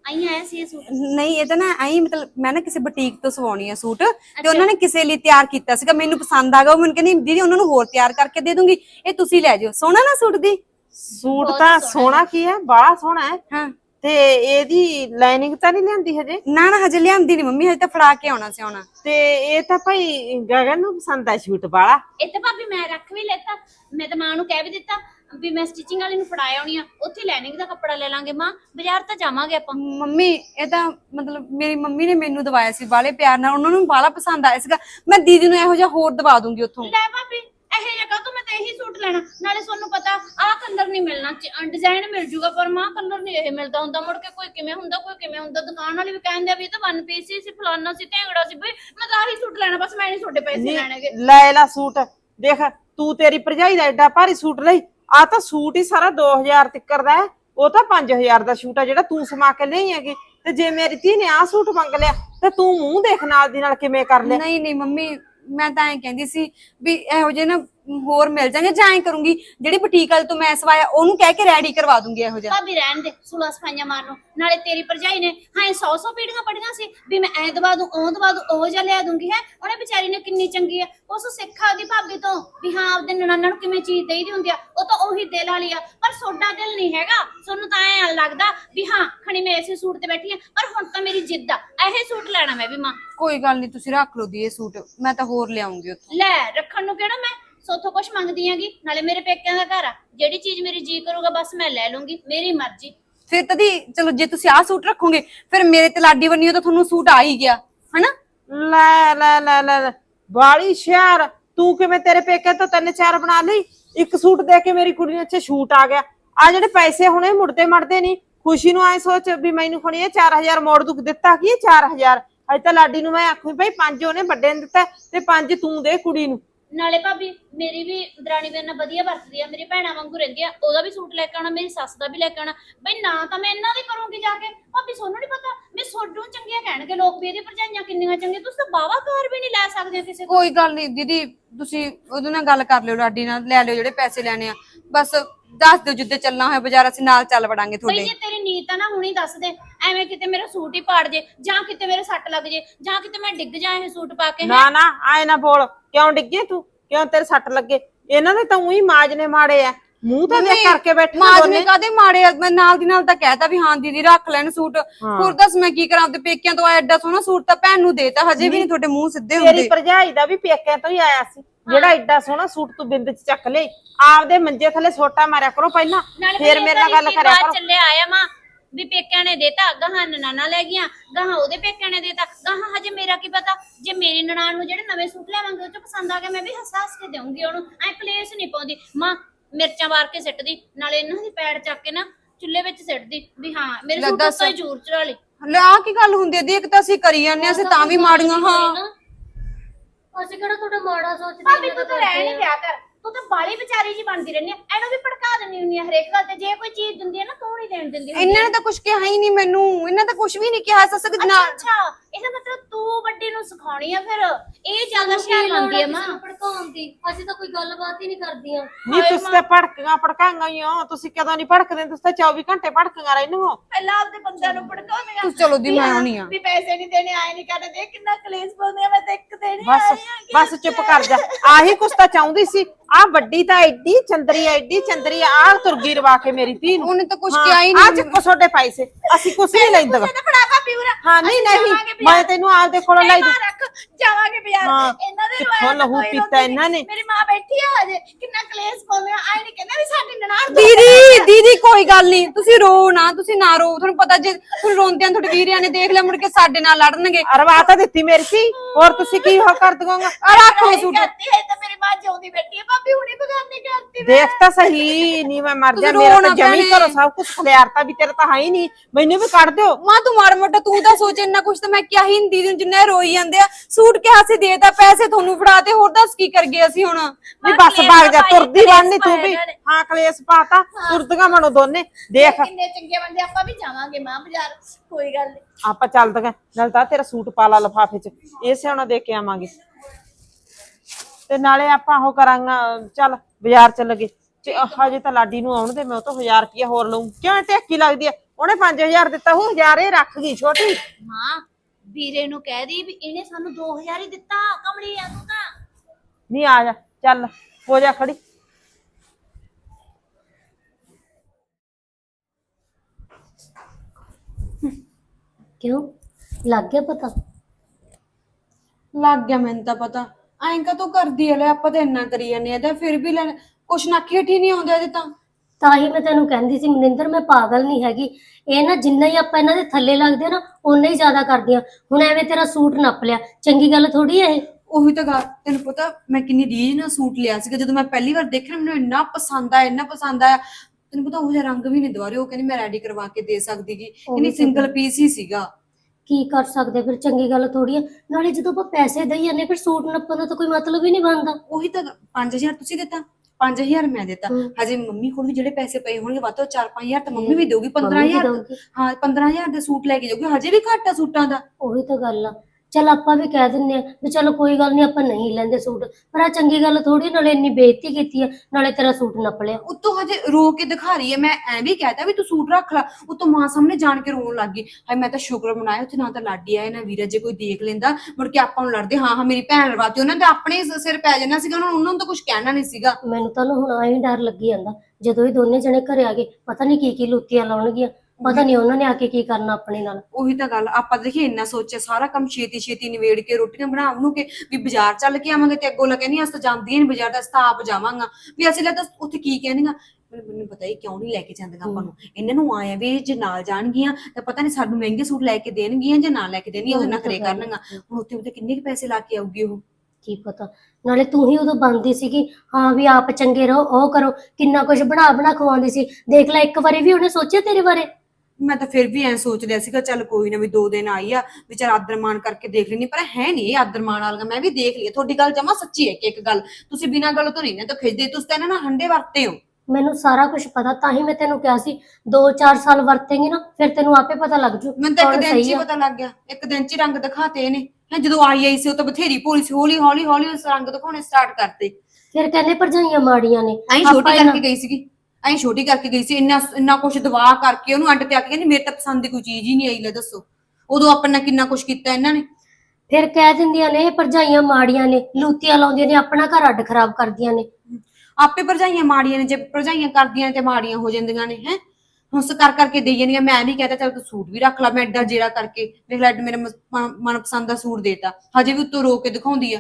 ਆਈ ਆਇਆ ਸੀ ਇਹ ਸੂਟ? ਨਹੀਂ ਇਹ ਤਾਂ ਨਾ ਐਂ ਮਤਲਬ ਮੈਂ ਨਾ ਕਿਸੇ ਬੁਟੀਕ ਤੋਂ ਸਵਾਉਣੀ ਆ ਸੂਟ ਤੇ ਉਹਨਾਂ ਨੇ ਕਿਸੇ ਲਈ ਤਿਆਰ ਕੀਤਾ ਸੀਗਾ। ਮੈਨੂੰ ਪਸੰਦ ਆ ਗਿਆ। ਉਹ ਮੈਨੂੰ ਕਹਿੰਦੀ ਦੀਦੀ ਉਹਨਾਂ ਨੂੰ ਹੋਰ ਤਿਆਰ ਕਰਕੇ ਦੇ ਦੂੰਗੀ। ਇਹ ਤੁਸੀਂ ਲੈ ਜਾਓ ਸੋਹਣਾ ਨਾ ਸੂਟ ਦੀ? ਸੂਟ ਤਾਂ ਸੋਹਣਾ। ਕੀ ਹੈ? ਬੜਾ ਸੋਹਣਾ ਹੈ। ਹਾਂ। ਤੇ ਇਹਦੀ ਲਾਈਨਿੰਗ ਤਾਂ ਨਹੀਂ ਲਿਆਂਦੀ ਹਜੇ? ਨਾ ਨਾ ਹਜੇ ਲਿਆਂਦੀ ਨਹੀਂ ਮੰਮੀ। ਹਜੇ ਤਾਂ ਫੜਾ ਕੇ ਆਉਣਾ ਸੀ ਆਉਣਾ ਤੇ ਇਹ ਤਾਂ ਭਾਈ ਗਗਨ ਨੂੰ ਪਸੰਦ ਆ ਸ਼ੂਟ ਵਾਲਾ ਇਹ ਤਾਂ ਭਾਬੀ ਮੈਂ ਰੱਖ ਵੀ ਲੈਤਾ। ਮੈਂ ਤਾਂ ਮਾਂ ਨੂੰ ਕਹਿ ਵੀ ਦਿੱਤਾ। ਵੀ ਮੈਂ ਸਟਿਚਿੰਗ ਵਾਲੀ ਨੂੰ ਫੜਾਇਆ ਆਉਣੀ ਆ ਉੱਥੇ ਲੈਨਿੰਗ ਦਾ ਕੱਪੜਾ ਲੈ ਲਾਂਗੇ। ਮਾਂ ਬਾਜ਼ਾਰ ਤਾਂ ਜਾਵਾਂਗੇ ਆਪਾਂ। ਮੰਮੀ ਇਹ ਤਾਂ ਮਤਲਬ ਮੇਰੀ ਮੰਮੀ ਨੇ ਮੈਨੂੰ ਦਵਾਇਆ ਸੀ ਬਾਲੇ ਪਿਆਰ ਨਾਲ। ਉਹਨਾਂ ਨੂੰ ਬਾਲਾ ਪਸੰਦ ਆਇਆ ਸੀਗਾ। ਮੈਂ ਦੀਦੀ ਨੂੰ ਇਹੋ ਜਿਹਾ ਹੋਰ ਦਵਾ ਦੂੰਗੀ ਉੱਥੋਂ। ਲੈ ਭਾਬੀ ਇਹ ਜਗ੍ਹਾ ਤੋਂ ਮੈਂ ਤਾਂ ਇਹੀ ਸੂਟ ਲੈਣਾ। ਨਾਲੇ ਤੁਹਾਨੂੰ ਪਤਾ ਆਹ ਕਲਰ ਨਹੀਂ ਮਿਲਣਾ। ਡਿਜ਼ਾਈਨ ਮਿਲ ਜੂਗਾ ਪਰ ਮਾਂ ਕਲਰ ਨਹੀਂ ਇਹ ਮਿਲਦਾ ਹੁੰਦਾ। ਮੁੜ ਕੇ ਕੋਈ ਕਿਵੇਂ ਹੁੰਦਾ ਕੋਈ ਕਿਵੇਂ ਹੁੰਦਾ। ਦੁਕਾਨ ਵਾਲੇ ਵੀ ਕਹਿੰਦੇ ਆ ਵੀ ਇਹ ਤਾਂ ਵਨ ਪੀਸ ਹੀ ਸੀ ਫਲਾਨਾ ਸੀ ਢੇਂਗੜਾ ਸੀ। ਬਈ ਮੈਂ ਤਾਂ ਆਹੀ ਸੂਟ ਲੈਣਾ ਬਸ ਮੈਂ ਨਹੀਂ ਤੁਹਾਡੇ ਪੈਸੇ ਲੈਣਗੇ। ਲੈ ਲਾ ਸੂਟ। ਦੇਖ ਤੂੰ ਤੇਰੀ ਭਰਜਾਈ ਦਾ ਐਡਾ ਭਾਰੀ ਸੂਟ ਲਈ। ਆ ਤਾਂ ਸੂਟ ਹੀ ਸਾਰਾ 2000 ਤਿੱਕਰ ਦਾ ਹੈ। ਉਹ ਤਾਂ 5000 ਦਾ ਸੂਟ ਆ ਜਿਹੜਾ ਤੂੰ ਸਮਾ ਕੇ ਲਈ ਹੈਗੀ। ਤੇ ਜੇ ਮੇਰੀ ਧੀ ਨੇ ਆ ਸੂਟ ਮੰਗ ਲਿਆ, ਤੇ ਤੂੰ ਮੂੰਹ ਦੇਖ ਨਾਲ ਦੀ ਨਾਲ ਕਿਵੇਂ ਕਰ ਲਿਆ? ਨਹੀਂ ਨਹੀਂ, ਮੰਮੀ, ਮੈਂ ਤਾਂ ਐਂ ਕਹਿੰਦੀ ਸੀ ਵੀ ਇਹੋ ਜਿਹੇ ਨਾ ਹੋਰ ਮਿਲ ਜਾਣਗੇ ਜਾਂ ਐਂ ਕਰੂੰਗੀ ਜਿਹੜੀ ਬੁਟੀਕ ਵਾਲੇ ਤੋਂ ਮੈਂ ਸਵਾਇਆ ਉਹਨੂੰ ਕਹਿ ਕੇ ਰੈਡੀ ਕਰਵਾ ਦੂੰਗੀ ਇਹੋ ਜਿਹਾ। ਭਾਬੀ ਰਹਿਣ ਦੇ ਸੁਲਾ ਸਫਾਈਆਂ ਮਾਰਨੋਂ ਨਾਲੇ ਤੇਰੀ ਭਰਜਾਈ ਨੇ ਹਾਂ 100 100 ਪੀੜੀਆਂ ਪੜੀਆਂ ਸੀ ਵੀ ਮੈਂ ਐ ਦਵਾ ਦੂੰ ਉਹ ਦਵਾ ਦੂੰ ਉਹ ਜਿਹਾ ਲਿਆ ਦੂੰਗੀ ਹੈ। ਉਹਨੇ ਵਿਚਾਰੀ ਨੇ ਕਿੰਨੀ ਚੰਗੀ ਹੈ ਉਸ ਸਿੱਖਾ ਦੀ ਭਾਬੀ ਤੋਂ ਵੀ ਹਾਂ ਆਪਦੇ ਨਨਾਣਾ ਨੂੰ ਕਿਵੇਂ ਚੀਜ਼ ਦੇਈਦੀ ਹੁੰਦੀ ਆ ਉਹ ਤਾਂ ਉਹੀ ਦਿਲ ਵਾਲੀ ਆ। ਪਰ ਸੋਡਾ ਦਿਲ ਨਹੀਂ ਹੈਗਾ ਤੁਹਾਨੂੰ ਤਾਂ ਐ ਲੱਗਦਾ ਵੀ ਹਾਂ ਖਣੀ ਮੈਂ ਇਸੇ ਸੂਟ ਤੇ ਬੈਠੀ ਆ ਪਰ ਹੁਣ ਤਾਂ ਮੇਰੀ ਜਿੱਦ ਆ ਇਹ ਸੂਟ ਲੈਣਾ ਮੈਂ ਵੀ ਮਾਂ। ਕੋਈ ਗੱਲ ਨਹੀਂ ਤੁਸੀਂ ਰੱਖ ਲਓ ਦੀ ਇਹ ਸੂਟ ਮੈਂ ਤਾਂ ਹੋਰ ਲਿਆਉਂਗੀ ਉੱਥੋਂ। ਲੈ ਰੱਖਣ ਨੂੰ ਕਿਹੜਾ ਮੈਂ? ਸੋਥੋਂ ਕੁਛ ਮੰਗਦੀ ਆਂਗੀ ਨਾਲੇ ਮੇਰੇ ਪੇਕਿਆਂ ਦਾ ਘਰ ਆ। ਜਿਹੜੀ ਚੀਜ਼ ਮੇਰੀ ਜੀ ਕਰੂਗਾ ਬਸ ਮੈਂ ਲੈ ਲੂੰਗੀ ਮੇਰੀ ਮਰਜ਼ੀ। ਫਿਰ ਤਦੀ ਚਲੋ ਜੇ ਤੁਸੀਂ ਆਹ ਸੂਟ ਰੱਖੋਗੇ ਫਿਰ ਮੇਰੇ ਤੇ ਲਾਡੀ ਬਣੀਓ ਤਾਂ ਤੁਹਾਨੂੰ ਸੂਟ ਆ ਹੀ ਗਿਆ ਹਨਾ? ਲੈ ਲੈ ਲੈ ਲੈ ਲੈ। ਬਾਲੀ ਸ਼ਹਿਰ ਤੂੰ ਕਿਵੇਂ ਤੇਰੇ ਪੇਕੇ ਤੋਂ ਤਿੰਨ ਚਾਰ ਬਣਾ ਲਈ? ਇੱਕ ਸੂਟ ਦੇ ਕੇ ਮੇਰੀ ਕੁੜੀ ਨੂੰ ਅੱਛੇ ਸ਼ੂਟ ਆ ਗਿਆ। ਆ ਜਿਹੜੇ ਪੈਸੇ ਹੁਣੇ ਮੁੜਦੇ ਮੜਦੇ ਨਹੀਂ ਖੁਸ਼ੀ ਨੂੰ ਐ ਸੋਚ ਵੀ ਮੈਨੂੰ ਖਣੀ ਇਹ 4000 ਮੋੜ ਦੁੱਖ ਦਿੱਤਾ ਕੀ ਇਹ 4000 ਅਜੇ ਤਾਂ ਲਾਡੀ ਨੂੰ ਮੈਂ ਆਖੂ ਭਈ ਪੰਜ ਉਹਨੇ ਵੱਡੇ ਨੇ ਦਿੱਤਾ ਤੇ ਪੰਜ ਤੂੰ ਦੇ ਕੁੜੀ ਨੂੰ। ਨਾਲੇ ਭਾਬੀ ਮੇਰੀ ਵੀ ਦਰਾਣੀ ਮੇਰੇ ਨਾਲ ਵਧੀਆ ਵਰਤਦੀ ਆ ਮੇਰੀ ਭੈਣਾਂ ਵਾਂਗੂ ਰਹਿੰਦੀ ਆ ਉਹਦਾ ਵੀ ਸੂਟ ਲੈ ਕੇ ਆਉਣਾ ਮੇਰੀ ਸੱਸ ਦਾ ਵੀ ਲੈ ਕੇ ਆਉਣਾ। ਬਈ ਨਾ ਤਾਂ ਮੈਂ ਇਹਨਾਂ ਦੇ ਕਰੂੰਗੀ ਜਾ ਕੇ। ਭਾਬੀ ਸੋਨੂੰ ਨਹੀਂ ਪਤਾ ਮੈਂ ਸੋਡੂ ਚੰਗੀਆਂ ਕਹਿਣਗੇ ਲੋਕ ਵੀ ਇਹਦੀ ਭਰਜਾਈਆਂ ਕਿੰਨੀਆਂ ਚੰਗੀਆਂ ਤੁਸੀਂ ਤਾਂ ਬਾਵਾ ਕਾਰ ਵੀ ਨਹੀਂ ਲੈ ਸਕਦੇ ਕਿਸੇ ਕੋਲ ਕੋਈ ਗੱਲ ਨਹੀਂ ਦੀਦੀ ਤੁਸੀਂ ਉਹਦੇ ਨਾਲ ਗੱਲ ਕਰ ਲਿਓ ਲਾਡੀ ਨਾਲ ਲੈ ਲਿਓ ਜਿਹੜੇ ਪੈਸੇ ਲੈਣੇ ਆ। ਬਸ ਦੱਸ ਦਿਓ ਜਿੱਦੇ ਚੱਲਣਾ ਹੋਇਆ ਬਾਜ਼ਾਰ ਅਸੀਂ ਨਾਲ ਚੱਲ ਵੜਾਂਗੇ ਬਈ ਤੁਹਾਡੇ। ਜੇ ਤੇਰੀ ਨੀਤ ਆ ਨਾ ਹੁਣੀ ਦੱਸ ਦੇ। ਐਵੇਂ ਕਿਤੇ ਮੇਰਾ ਸੂਟ ਹੀ ਪਾੜ ਜੇ ਜਾਂ ਕਿਤੇ ਮੇਰੇ ਸੱਟ ਲੱਗ ਜੇ ਜਾਂ ਕਿਤੇ ਮੈਂ ਡਿੱਗ ਜਾ ਇਹ ਸੂਟ ਪਾ ਕੇ ਨਾ ਨਾ ਆਏ ਨਾ ਬੋਲ। ਕਿਉਂ ਡਿੱਗੇ ਤੂੰ? ਕਿਉਂ ਤੇਰੇ ਸੱਟ ਲੱਗੇ? ਇਹਨਾਂ ਦੇ ਤਾਂ ਉਹੀ ਮਾਜ ਨੇ ਮਾੜੇ ਆ। ਮੂੰਹ ਤਾਂ ਦੇਖ ਕਰਕੇ ਬੈਠੇ ਨੇ ਮਾਜ ਨੇ ਕਾਦੇ ਮਾੜੇ ਆ? ਮੈਂ ਨਾਲ ਦੀ ਨਾਲ ਤਾਂ ਕਹਿਤਾ ਵੀ ਹਾਂ ਦੀਦੀ ਰੱਖ ਲੈਣ ਸੂਟ। ਹੋਰ ਦੱਸ ਮੈਂ ਕੀ ਕਰਾਂ? ਆਪਦੇ ਪੇਕਿਆਂ ਤੋਂ ਆਇਆ ਐਡਾ ਸੋਹਣਾ ਸੂਟ ਤਾਂ ਭੈਣ ਨੂੰ ਦੇਤਾ ਹਜੇ ਵੀ ਨਹੀਂ ਤੁਹਾਡੇ ਮੂੰਹ ਸਿੱਧੇ ਤੇਰੀ ਹੁੰਦੇ। ਭਰਜਾਈ ਦਾ ਵੀ ਪੇਕਿਆਂ ਤੋਂ ਹੀ ਆਇਆ ਸੀ। ਜਿਹੜਾ ਐਡਾ ਸੋਹਣਾ ਸੂਟ ਤੂੰ ਬਿੰਦ ਚ ਚੱਕ ਲਈ ਆਪਦੇ ਮੰਜੇ ਥੱਲੇ ਸੋਟਾ ਮਾਰਿਆ ਕਰੋ ਪਹਿਲਾਂ। ਨਾਲੇ ਫੇਰ ਮੇਰੇ ਨਾਲ ਗੱਲ ਕਰਿਆ ਕਰੋ। ਚੱਲੇ ਆਇਆ ਮਾਂ ਵੀ ਪੇਕਿਆਂ ਨੇ ਦੇਤਾ ਗਾਹਾਂ ਨਨਾਣਾ ਲੈ ਗਈਆਂ ਗਾਹਾਂ ਉਹਦੇ ਪੇਕਿਆਂ ਨੇ ਦੇਤਾ ਗਾਹਾਂ ਹਜੇ ਮੇਰਾ ਕੀ ਪਤਾ? ਜੇ ਮੇਰੀ ਨਨਾਣ ਨੂੰ ਜਿਹੜੇ ਨਵੇਂ ਸੂਟ ਲਿਆਵਾਂਗੇ ਉਹ ਚ ਪਸੰਦ ਆ ਗਿਆ ਮੈਂ ਵੀ ਹੱਸ ਹੱਸ ਕੇ ਦੇਵਾਂਗੀ ਉਹਨੂੰ। ਐ ਪਲੇਸ ਨਹੀਂ ਪਾਉਂਦੀ। ਮਾਂ ਮਿਰਚਾਂ ਵਾਰ ਕੇ ਸਿੱਟਦੀ ਨਾਲੇ ਇਹਨਾਂ ਦੀ ਪੈੜ ਚੱਕ ਕੇ ਨਾ ਚੁੱਲ੍ਹੇ ਵਿੱਚ ਸਿੱਟਦੀ ਵੀ ਹਾਂ ਮੇਰੇ ਲੈ ਸੂਟ ਦੱਸ। ਤੋਂ ਹੀ ਜ਼ਰੂਰ ਚੜਾ ਲਈ ਲੈ ਆ ਕੀ ਗੱਲ ਹੁੰਦੀ ਹੈ? ਦੇਖ ਤਾਂ ਅਸੀਂ ਕਰੀ ਜਾਂਦੇ ਹਾਂ ਅਸੀਂ ਤਾਂ ਵੀ ਮਾੜੀਆਂ ਹਾਂ। ਅਸੀਂ ਕਿਹੜਾ ਤੁਹਾਡਾ ਮਾੜਾ ਸੋਚਦੇ ਭਾਬੀ ਤੂੰ ਤਾਂ ਰਹਿ ਨਹੀਂ ਪਿਆ ਕਰ ਤੂੰ ਤਾਂ ਬਾਲੀ ਵਿਚਾਰੀ ਜੀ ਬਣਦੀ ਰਹਿੰਦੀ ਆ। ਇਹਨੂੰ ਵੀ ਭੜਕਾ ਦਿੰਦੀ ਹੁੰਦੀ ਆ ਹਰੇਕ ਗੱਲ ਤੇ। ਜੇ ਕੋਈ ਚੀਜ਼ ਦਿੰਦੀ ਆ ਨਾ ਤੂੰ ਨਹੀਂ ਦੇਣ ਦਿੰਦੀ ਹੁੰਦੀ। ਇਹਨਾਂ ਨੇ ਤਾਂ ਕੁਝ ਕਿਹਾ ਹੀ ਨਹੀਂ ਮੈਨੂੰ। ਇਹਨਾਂ ਤਾਂ ਕੁਝ ਵੀ ਨਹੀਂ ਕਿਹਾ ਸੱਸ ਅੱਛਾ ਨਾ ਅੱਛਾ ਇਹਦਾ ਮਤਲਬ ਤੂੰ ਵੱਡੀ ਨੂੰ ਸਿਖਾਉਣੀ ਆ ਫਿਰ। ਇਹ ਜ਼ਿਆਦਾ ਸ਼ਹਿਰ ਮੰਦੀ ਆ ਮਾਂ? ਭੜਕਾਉਣ ਦੀ? ਅਸੀਂ ਤਾਂ ਕੋਈ ਗੱਲਬਾਤ ਹੀ ਨਹੀਂ ਕਰਦੀਆਂ। ਨਹੀਂ ਤੁਸੀਂ ਤਾਂ ਭੜਕਾਂ ਭੜਕਾਂਗਾ ਹੀ ਹੋ। ਤੁਸੀਂ ਕਦੋਂ ਨਹੀਂ ਭੜਕਦੇ? ਤੁਸੀਂ ਤਾਂ 24 ਘੰਟੇ ਭੜਕਾਂ ਰਹਿੰਦੇ ਹੋ। ਪਹਿਲਾਂ ਆਪਦੇ ਬੰਦਿਆਂ ਨੂੰ ਭੜਕਾਉਂਦੇ ਆ। ਤੂੰ ਚਲੋ ਦੀ ਮੈਂ ਆਉਣੀ ਆ। ਵੀ ਪੈਸੇ ਨਹੀਂ ਦੇਣੇ ਆਏ ਨਹੀਂ ਕਰਦੇ ਦੇਖ ਕਿੰਨਾ ਕਲੇਸ਼ ਪਾਉਂਦੇ ਆ ਮੈਂ ਤਾਂ ਇੱਕ ਦੇਣੀ ਬਸ ਬਸ ਚੁੱਪ ਕਰ ਜਾ। ਆਹੀ ਕੁਛ ਤਾਂ ਚਾਹੁੰਦੀ ਸੀ। ਆ ਵੱਡੀ ਤਾਂ ਐਡੀ ਚੰਦਰੀ ਐਡੀ ਚੰਦਰੀ ਆ ਤੁਰਗੀ ਰਵਾ ਕੇ ਮੇਰੀ ਧੀ ਨੂੰ। ਉਹਨੇ ਤਾਂ ਕੁਝ ਕਿਹਾ ਹੀ ਨਹੀਂ। ਆ ਚੱਕੋ ਤੁਹਾਡੇ ਪੈਸੇ ਅਸੀਂ ਕੁਛ ਨਹੀਂ ਲੈਂਦੇ ਫੜਾ ਭਾਬੀ ਉਰਾ ਹਾਂ ਨਹੀਂ ਅਸੀਂ ਨਹੀਂ ਜਾਵਾਂਗੇ ਮੈਂ। ਤੈਨੂੰ ਆਪਦੇ ਕੋਲੋਂ ਲੈ ਦੂੰ ਰੱਖ ਜਾਵਾਂਗੇ ਬਾਜ਼ਾਰ ਹਾਂ, ਇਹਨਾਂ ਦੇ ਕਿੱਥੋਂ ਰਵਾਇਤ ਲਹੂ ਪੀਤਾ ਇਹਨਾਂ ਨੇ? ਮੇਰੀ ਮਾਂ ਬੈਠੀ ਆ ਹਜੇ ਕਿੰਨਾ ਕਲੇਸ਼ ਪਾਉਂਦੇ ਆ। ਆਏ ਨਹੀਂ ਕਹਿੰਦੇ ਵੀ ਸਾਡੀ ਨਨਾਣ ਦੀਦੀ ਦੀਦੀ ਕੋਈ ਗੱਲ ਨਹੀਂ ਤੁਸੀਂ ਰੋ ਨਾ ਤੁਸੀਂ ਨਾ ਰੋ। ਤੁਹਾਨੂੰ ਪਤਾ ਜੇ ਤੁਸੀਂ ਰੋਂਦਿਆਂ ਤੁਹਾਡੇ ਵੀਰਿਆਂ ਨੇ ਦੇਖ ਲਿਆ ਮੁੜ ਕੇ ਸਾਡੇ ਨਾਲ ਲੜਨਗੇ। ਅਰਵਾ ਤਾਂ ਦਿੱਤੀ ਮੇਰੀ ਧੀ ਹੋਰ ਤੁਸੀਂ ਕੀ ਹੋ ਕਰ ਦੋਗਾ ਆ ਰੱਖ ਸੂਟ। ਕਰਤੀ ਹੈ ਤਾਂ ਮੇਰੀ ਮਾਂ ਜਿਉਂਦੀ ਬੈਠੀ ਹੈ ਭਾਬੀ ਹੁਣੀ ਬਗਾਨੀ ਕਰਤੀ ਦੇਖ ਤਾਂ ਸਹੀ ਨਹੀਂ ਮੈਂ ਮਰ ਜਾ ਤੁਸੀਂ ਮੇਰਾ ਤਾਂ ਜਮੀ ਭੈਣੇ। ਕਰੋ ਸਭ ਕੁਝ ਖਲਿਆਰਤਾ ਵੀ ਤੇਰਾ ਤਾਂ ਹੈ ਹੀ ਨਹੀਂ। ਮੈਨੂੰ ਵੀ ਕੱਢ ਦਿਓ। ਮਾਂ ਤੂੰ ਮਾੜਾ ਮੋਟਾ ਤੂੰ ਤਾਂ ਸੋਚ ਇੰਨਾ ਕੁਛ ਤਾਂ ਮੈਂ ਕਿਹਾ ਹੀ ਨਹੀਂ ਦੀਦੀ ਨੂੰ ਜਿੰਨਾ ਰੋਈ ਜਾਂਦੇ ਆ ਸੂਟ ਕਿਹਾ ਸੀ ਦੇਤਾ ਪੈਸੇ ਤੁਹਾਨੂੰ ਫੜਾ ਤੇ ਹੋਰ ਦੱਸ ਕੀ ਕਰ ਗਏ ਅਸੀਂ ਹੁਣ? ਨਹੀਂ ਬਸ ਕਲੇਸ਼ ਭਾਗ ਜਾ ਤੁਰਦੀ ਕਲੇਸ਼ ਬਣਨੀ ਤੂੰ ਪਾਇਆ ਵੀ। ਇਹਨਾਂ ਨੇ। ਹਾਂ ਕਲੇਸ਼ ਪਾਤਾ ਤੁਰਦੀਆਂ ਬਣੋ ਦੋਨੇ ਦੇਖ। ਕਿੰਨੇ ਚੰਗੇ ਬੰਦੇ ਆਪਾਂ ਵੀ ਜਾਵਾਂਗੇ ਮਾਂ ਬਾਜ਼ਾਰ ਕੋਈ ਗੱਲ ਨਹੀਂ ਆਪਾਂ ਚੱਲਦੇ ਨਾਲ ਤਾਂ ਤੇਰਾ ਸੂਟ ਪਾ ਲਾ ਲਫਾਫੇ 'ਚ ਇਹ ਸਿਆਣਾ ਦੇ ਕੇ ਆਵਾਂਗੇ। ਤੇ ਨਾਲੇ ਆਪਾਂ ਉਹ ਕਰਾਂਗਾ ਚੱਲ ਬਾਜ਼ਾਰ ਚ ਲੱਗੇ ਹਜੇ ਤਾਂ ਲਾਡੀ ਨੂੰ ਆਉਣ ਦੇ ਮੈਂ ਉਹ ਤੋਂ 1000 ਰੁਪਇਆ ਹੋਰ ਲਊਂ। ਕਿਉਂ ਟੇਕੀ ਲੱਗਦੀ ਆ? ਉਹਨੇ 5000 ਦਿੱਤਾ ਉਹ 1000 ਇਹ ਰੱਖ ਗਈ ਛੋਟੀ। ਮਾਂ ਵੀਰੇ ਨੂੰ ਕਹਿ ਦੀ ਵੀ ਇਹਨੇ ਸਾਨੂੰ 2000 ਹੀ ਦਿੱਤਾ ਕਮਲੀ ਆ ਤੂੰ ਤਾਂ। ਨਹੀਂ ਆ ਜਾ ਚੱਲ ਹੋ ਜਾ ਖੜੀ। ਕਿਉਂ? ਲੱਗ ਗਿਆ ਪਤਾ? ਲੱਗ ਗਿਆ ਮੈਨੂੰ ਤਾਂ ਪਤਾ। ਐਂ ਕਾ ਤੂੰ ਕਰਦੀ ਐ ਲੈ ਆਪਾਂ ਤਾਂ ਇੰਨਾ ਕਰੀ ਜਾਂਦੇ ਆ ਤੇ ਫਿਰ ਵੀ ਲੈ ਕੁਛ ਨਾ ਖੇਠੀ ਨਹੀਂ ਆਉਂਦਾ ਇਹਦੇ ਤਾਂ। ਤਾਂ ਹੀ ਮੈਂ ਤੈਨੂੰ ਕਹਿੰਦੀ ਸੀ ਮਨਿੰਦਰ ਮੈਂ ਪਾਗਲ ਨਹੀਂ ਹੈਗੀ। ਇਹ ਨਾ ਜਿੰਨਾ ਹੀ ਆਪਾਂ ਇਹਨਾਂ ਦੇ ਥੱਲੇ ਲੱਗਦੇ ਆ ਨਾ ਓਨਾ ਹੀ ਜ਼ਿਆਦਾ ਕਰਦੀਆਂ। ਹੁਣ ਐਵੇਂ ਤੇਰਾ ਸੂਟ ਨੱਪ ਲਿਆ ਚੰਗੀ ਗੱਲ ਥੋੜੀ ਹੈ ਇਹ? ਉਹੀ ਤਾਂ ਗੱਲ ਤੈਨੂੰ ਪਤਾ ਮੈਂ ਕਿੰਨੀ ਰੀਝ ਨਾਲ ਸੂਟ ਲਿਆ ਸੀਗਾ ਜਦੋਂ ਮੈਂ ਪਹਿਲੀ ਵਾਰ ਦੇਖਿਆ ਮੈਨੂੰ ਇੰਨਾ ਪਸੰਦ ਆਇਆ ਇੰਨਾ ਪਸੰਦ ਆਇਆ। ਤੈਨੂੰ ਪਤਾ ਉਹ ਜਿਹਾ ਰੰਗ ਵੀ ਨਹੀਂ ਦੁਆਰੇ ਉਹ ਕਹਿੰਦੀ ਮੈਂ ਰੈਡੀ ਕਰਵਾ ਕੇ ਦੇ ਸਕਦੀ ਗੀ। ਉਹ ਇਹਨੀ ਸਿੰਗਲ ਪੀਸ ਹੀ ਸੀਗਾ। ਕੀ ਕਰ ਸਕਦੇ ਫਿਰ ਚੰਗੀ ਗੱਲ ਥੋੜੀ ਹੈ ਨਾਲੇ ਜਦੋਂ ਆਪਾਂ ਪੈਸੇ ਦੇਈ ਜਾਂਦੇ ਫਿਰ ਸੂਟ ਨੱਪਣ ਦਾ ਤਾਂ ਕੋਈ ਮਤਲਬ ਹੀ ਨਹੀਂ ਬਣਦਾ। ਉਹੀ ਤਾਂ 5000 ਤੁਸੀਂ ਦਿੱਤਾ 5000 ਮੈਂ ਦਿੱਤਾ। ਹਮ। ਹਜੇ ਮੰਮੀ ਕੋਲ ਵੀ ਜਿਹੜੇ ਪੈਸੇ ਪਏ ਹੋਣਗੇ ਵੱਧ ਤੋਂ 4-5000 ਤਾਂ ਮੰਮੀ ਵੀ ਦੇਊਗੀ ਮੰਮੀ ਵੀ 15000 ਦਊਗੀ। ਹਾਂ 15000 ਦੇ ਸੂਟ ਲੈ ਕੇ ਜਾਊਗੀ ਹਜੇ ਵੀ ਘੱਟ ਆ ਸੂਟਾਂ ਦਾ। ਉਹੀ ਤਾਂ ਗੱਲ ਆ। ਚਲ ਆਪਾਂ ਵੀ ਕਹਿ ਦਿੰਨੇ ਆ ਵੀ ਚਲੋ ਕੋਈ ਗੱਲ ਨਹੀਂ ਆਪਾਂ ਨਹੀਂ ਲੈਂਦੇ ਸੂਟ। ਪਰ ਆ ਚੰਗੀ ਗੱਲ ਥੋੜੀ ਨਾਲੇ ਇੰਨੀ ਬੇਇੱਜ਼ਤੀ ਕੀਤੀ ਆ ਨਾਲੇ ਤੇਰਾ ਸੂਟ ਨੱਪ ਲਿਆ ਉਤੋਂ ਹਜੇ ਰੋ ਕੇ ਦਿਖਾ ਰਹੀ ਹੈ ਮੈਂ ਐ ਵੀ ਕਹਿਤਾ ਵੀ ਤੂੰ ਸੂਟ ਰੱਖ ਲੈ ਉਤੋਂ ਮਾਂ ਸਾਹਮਣੇ ਜਾਣ ਕੇ ਰੋਣ ਲੱਗ ਗਈ। ਹਾਏ ਮੈਂ ਤਾਂ ਸ਼ੁਕਰ ਮਨਾਇਆ ਉੱਥੇ ਨਾ ਤਾਂ ਲਾਡੀ ਆਇਆ ਨਾ ਵੀਰਾ ਜੇ ਕੋਈ ਦੇਖ ਲੈਂਦਾ ਮੁੜ ਕੇ ਆਪਾਂ ਨੂੰ ਲੜਦੇ ਹਾਂ ਹਾਂ ਮੇਰੀ ਭੈਣ ਰਵਾਤੀ ਉਹਨਾਂ ਦੇ ਆਪਣੇ ਸਿਰ ਪੈ ਜਾਣਾ ਸੀਗਾ ਉਹਨਾਂ ਨੂੰ ਉਹਨਾਂ ਨੂੰ ਤਾਂ ਕੁਝ ਕਹਿਣਾ ਨਹੀਂ ਸੀਗਾ। ਮੈਨੂੰ ਤਾਂ ਨਾ ਹੁਣ ਆਈ ਡਰ ਲੱਗੀ ਜਾਂਦਾ ਜਦੋਂ ਇਹ ਦੋਨੇ ਜਣੇ ਘਰੇ ਆ ਗਏ ਪਤਾ ਨਹੀਂ ਕੀ ਕੀ ਲੁੱਤੀਆਂ ਲਾਉਣਗੀਆਂ। ਪਤਾ ਨਹੀਂ ਉਹਨਾਂ ਨੇ ਆ ਕੇ ਕੀ ਕਰਨਾ ਆਪਣੇ ਨਾਲ। ਉਹੀ ਤਾਂ ਗੱਲ ਆਪਾਂ ਦੇਖੀ ਇੰਨਾ ਸੋਚਿਆ ਸਾਰਾ ਕੰਮ ਛੇਤੀ ਛੇਤੀ ਨਿਬੇੜ ਕੇ ਰੋਟੀਆਂ ਬਣਾ ਨੂੰ ਕੇ ਵੀ ਬਾਜ਼ਾਰ ਚੱਲ ਕੇ ਆਵਾਂਗੇ ਤੇ ਅੱਗੋਂ ਲੱਗੇ ਨਹੀਂ ਅਸ ਤਾਂ ਜਾਂਦੀਆਂ ਨਹੀਂ ਬਾਜ਼ਾਰ ਦਾ ਅਸ ਆਪ ਜਾਵਾਂਗਾ। ਵੀ ਅਸੀਂ ਲੈ ਤਾਂ ਉੱਥੇ ਕੀ ਕਹਿਣੀਆਂ? ਮੈਨੂੰ ਪਤਾ ਹੀ ਕਿਉਂ ਨਹੀਂ ਲੈ ਕੇ ਜਾਂਦੀਆਂ ਆਪਾਂ ਨੂੰ। ਇਹਨਾਂ ਨੂੰ ਆਇਆ ਵੀ ਜੇ ਨਾਲ ਜਾਣਗੀਆਂ ਤਾਂ ਪਤਾ ਨਹੀਂ ਸਾਨੂੰ ਮਹਿੰਗੇ ਸੂਟ ਲੈ ਕੇ ਦੇਣਗੀਆਂ ਜਾਂ ਨਾ ਲੈ ਕੇ ਦੇਣਗੀਆਂ ਉਹ ਉਹੀ ਤਾਂ ਨਖਰੇ ਗੱਲ। ਹੈ। ਕਰਨਗੀਆਂ। ਹੁਣ ਉੱਥੇ ਉਹਦੇ ਕਿੰਨੇ ਕੁ ਪੈਸੇ ਲਾ ਕੇ ਆਊਗੀ ਉਹ? ਕੀ ਪਤਾ। ਨਾਲੇ ਤੂੰ ਹੀ ਉਦੋਂ ਬੰਦੀ ਸੀਗੀ ਹਾਂ ਵੀ ਆਪ ਚੰਗੇ ਰਹੋ ਉਹ ਕਰੋ। ਕਿੰਨਾ ਕੁਝ ਬਣਾ ਬਣਾ ਖਵਾਉਂਦੀ ਸੀ। ਦੇਖ ਲੈ ਇੱਕ ਵਾਰੀ ਵੀ ਉਹਨੇ ਸੋਚਿਆ ਤੇਰੇ ਬਾਰੇ? ਮੈਂ ਤਾਂ ਫਿਰ ਵੀ ਐਂ ਸੋਚ ਲਿਆ ਸੀਗਾ ਚੱਲ ਕੋਈ ਨਾ ਵੀ ਦੋ ਦਿਨ ਆਈ ਆ ਵੀ ਚੱਲ ਆਦਰਮਾਨ ਕਰਕੇ ਦੇਖ ਲੈਣੀ ਪਰ ਹੈ ਨਹੀਂ ਇਹ ਆਦਰਮਾਨ ਵਾਲੀਆਂ ਮੈਂ ਵੀ ਦੇਖ ਲਈ ਤੁਹਾਡੀ ਗੱਲ ਜਮਾ ਸੱਚੀ ਹੈ ਕਿ ਇੱਕ ਗੱਲ। ਤੁਸੀਂ ਬਿਨਾਂ ਗੱਲ ਤੋਂ ਨਹੀਂ ਨਾ ਤਾਂ ਖਿੱਚਦੇ ਤੁਸੀਂ ਤਾਂ ਇਹਨਾਂ ਨਾਲ ਹੰਡੇ ਵਰਤੇ ਹੋ। ਮੈਨੂੰ ਸਾਰਾ ਕੁਝ ਪਤਾ ਤਾਂ ਹੀ ਮੈਂ ਤੈਨੂੰ ਕਿਹਾ ਸੀ 2-4 ਸਾਲ ਵਰਤੇਂਗੀ ਨਾ ਫਿਰ ਤੈਨੂੰ ਆਪੇ ਪਤਾ ਲੱਗ ਜੂ ਮੈਨੂੰ ਤਾਂ ਕੌਣ ਇੱਕ ਦਿਨ 'ਚ ਸਹੀ ਹੀ ਆ। ਪਤਾ ਲੱਗ ਗਿਆ ਇੱਕ ਦਿਨ 'ਚ ਹੀ ਰੰਗ ਦਿਖਾਤੇ ਇਹਨੇ। ਹੈ ਜਦੋਂ ਆਈ ਆਈ ਸੀ ਉਹ ਤਾਂ ਬਥੇਰੀ ਭੋਲੀ ਸੀ ਹੌਲੀ ਹੌਲੀ ਹੌਲੀ ਉਸ ਰੰਗ ਦਿਖਾਉਣੇ ਸਟਾਰਟ ਕਰਤੇ। ਫਿਰ ਕਹਿੰਦੇ ਭਰਜਾਈਆਂ ਮਾੜੀਆਂ ਨੇ ਐਂ ਆਪਾਂ ਛੋਟੀ ਇਹਨਾਂ- ਕਰਕੇ ਗਈ ਸੀਗੀ। ਐਂ ਛੋਟੀ ਕਰਕੇ ਗਈ ਸੀ ਇੰਨਾ ਇੰਨਾ ਕੁਝ ਦਵਾ ਕਰਕੇ ਉਹਨੂੰ ਅੱਡ ਤੇ ਆ ਕੇ ਕਹਿੰਦੀ ਮੇਰੇ ਤਾਂ ਪਸੰਦ ਦੀ ਕੋਈ ਚੀਜ਼ ਹੀ ਨਹੀਂ ਆਈ ਲੈ ਦੱਸੋ। ਉਦੋਂ ਆਪਾਂ ਨੇ ਕਿੰਨਾ ਕੁਝ ਕੀਤਾ ਇਹਨਾਂ ਨੇ। ਫਿਰ ਕਹਿ ਦਿੰਦੀਆਂ ਨੇ ਇਹ ਭਰਜਾਈਆਂ ਮਾੜੀਆਂ ਨੇ ਲੂਤੀਆਂ ਲਾਉਂਦੀਆਂ ਨੇ ਆਪਣਾ ਘਰ ਅੱਡ ਖਰਾਬ ਕਰਦੀਆਂ ਨੇ। ਆਪੇ ਭਰਜਾਈਆਂ ਮਾੜੀਆਂ ਨੇ ਜੇ ਭਰਜਾਈਆਂ ਕਰਦੀਆਂ ਨੇ ਤੇ ਮਾੜੀਆਂ ਹੋ ਜਾਂਦੀਆਂ ਨੇ ਹੈ। ਹੁਣ ਕਰ ਕਰਕੇ ਦੇਈ ਜਾਂਦੀਆਂ ਮੈਂ ਨਹੀਂ ਕਹਤਾ ਚੱਲ ਤੂੰ ਸੂਟ ਵੀ ਰੱਖ ਲੈ ਮੈਂ ਐਡਾ ਜਿਹੜਾ ਕਰਕੇ ਦੇਖ ਲੈ ਮੇਰੇ ਮਨ- ਮਨਪਸੰਦ ਦਾ ਸੂਟ ਦੇਤਾ। ਹਜੇ ਵੀ ਉੱਤੋਂ ਰੋ ਕੇ ਦਿਖਾਉਂਦੀ ਆ।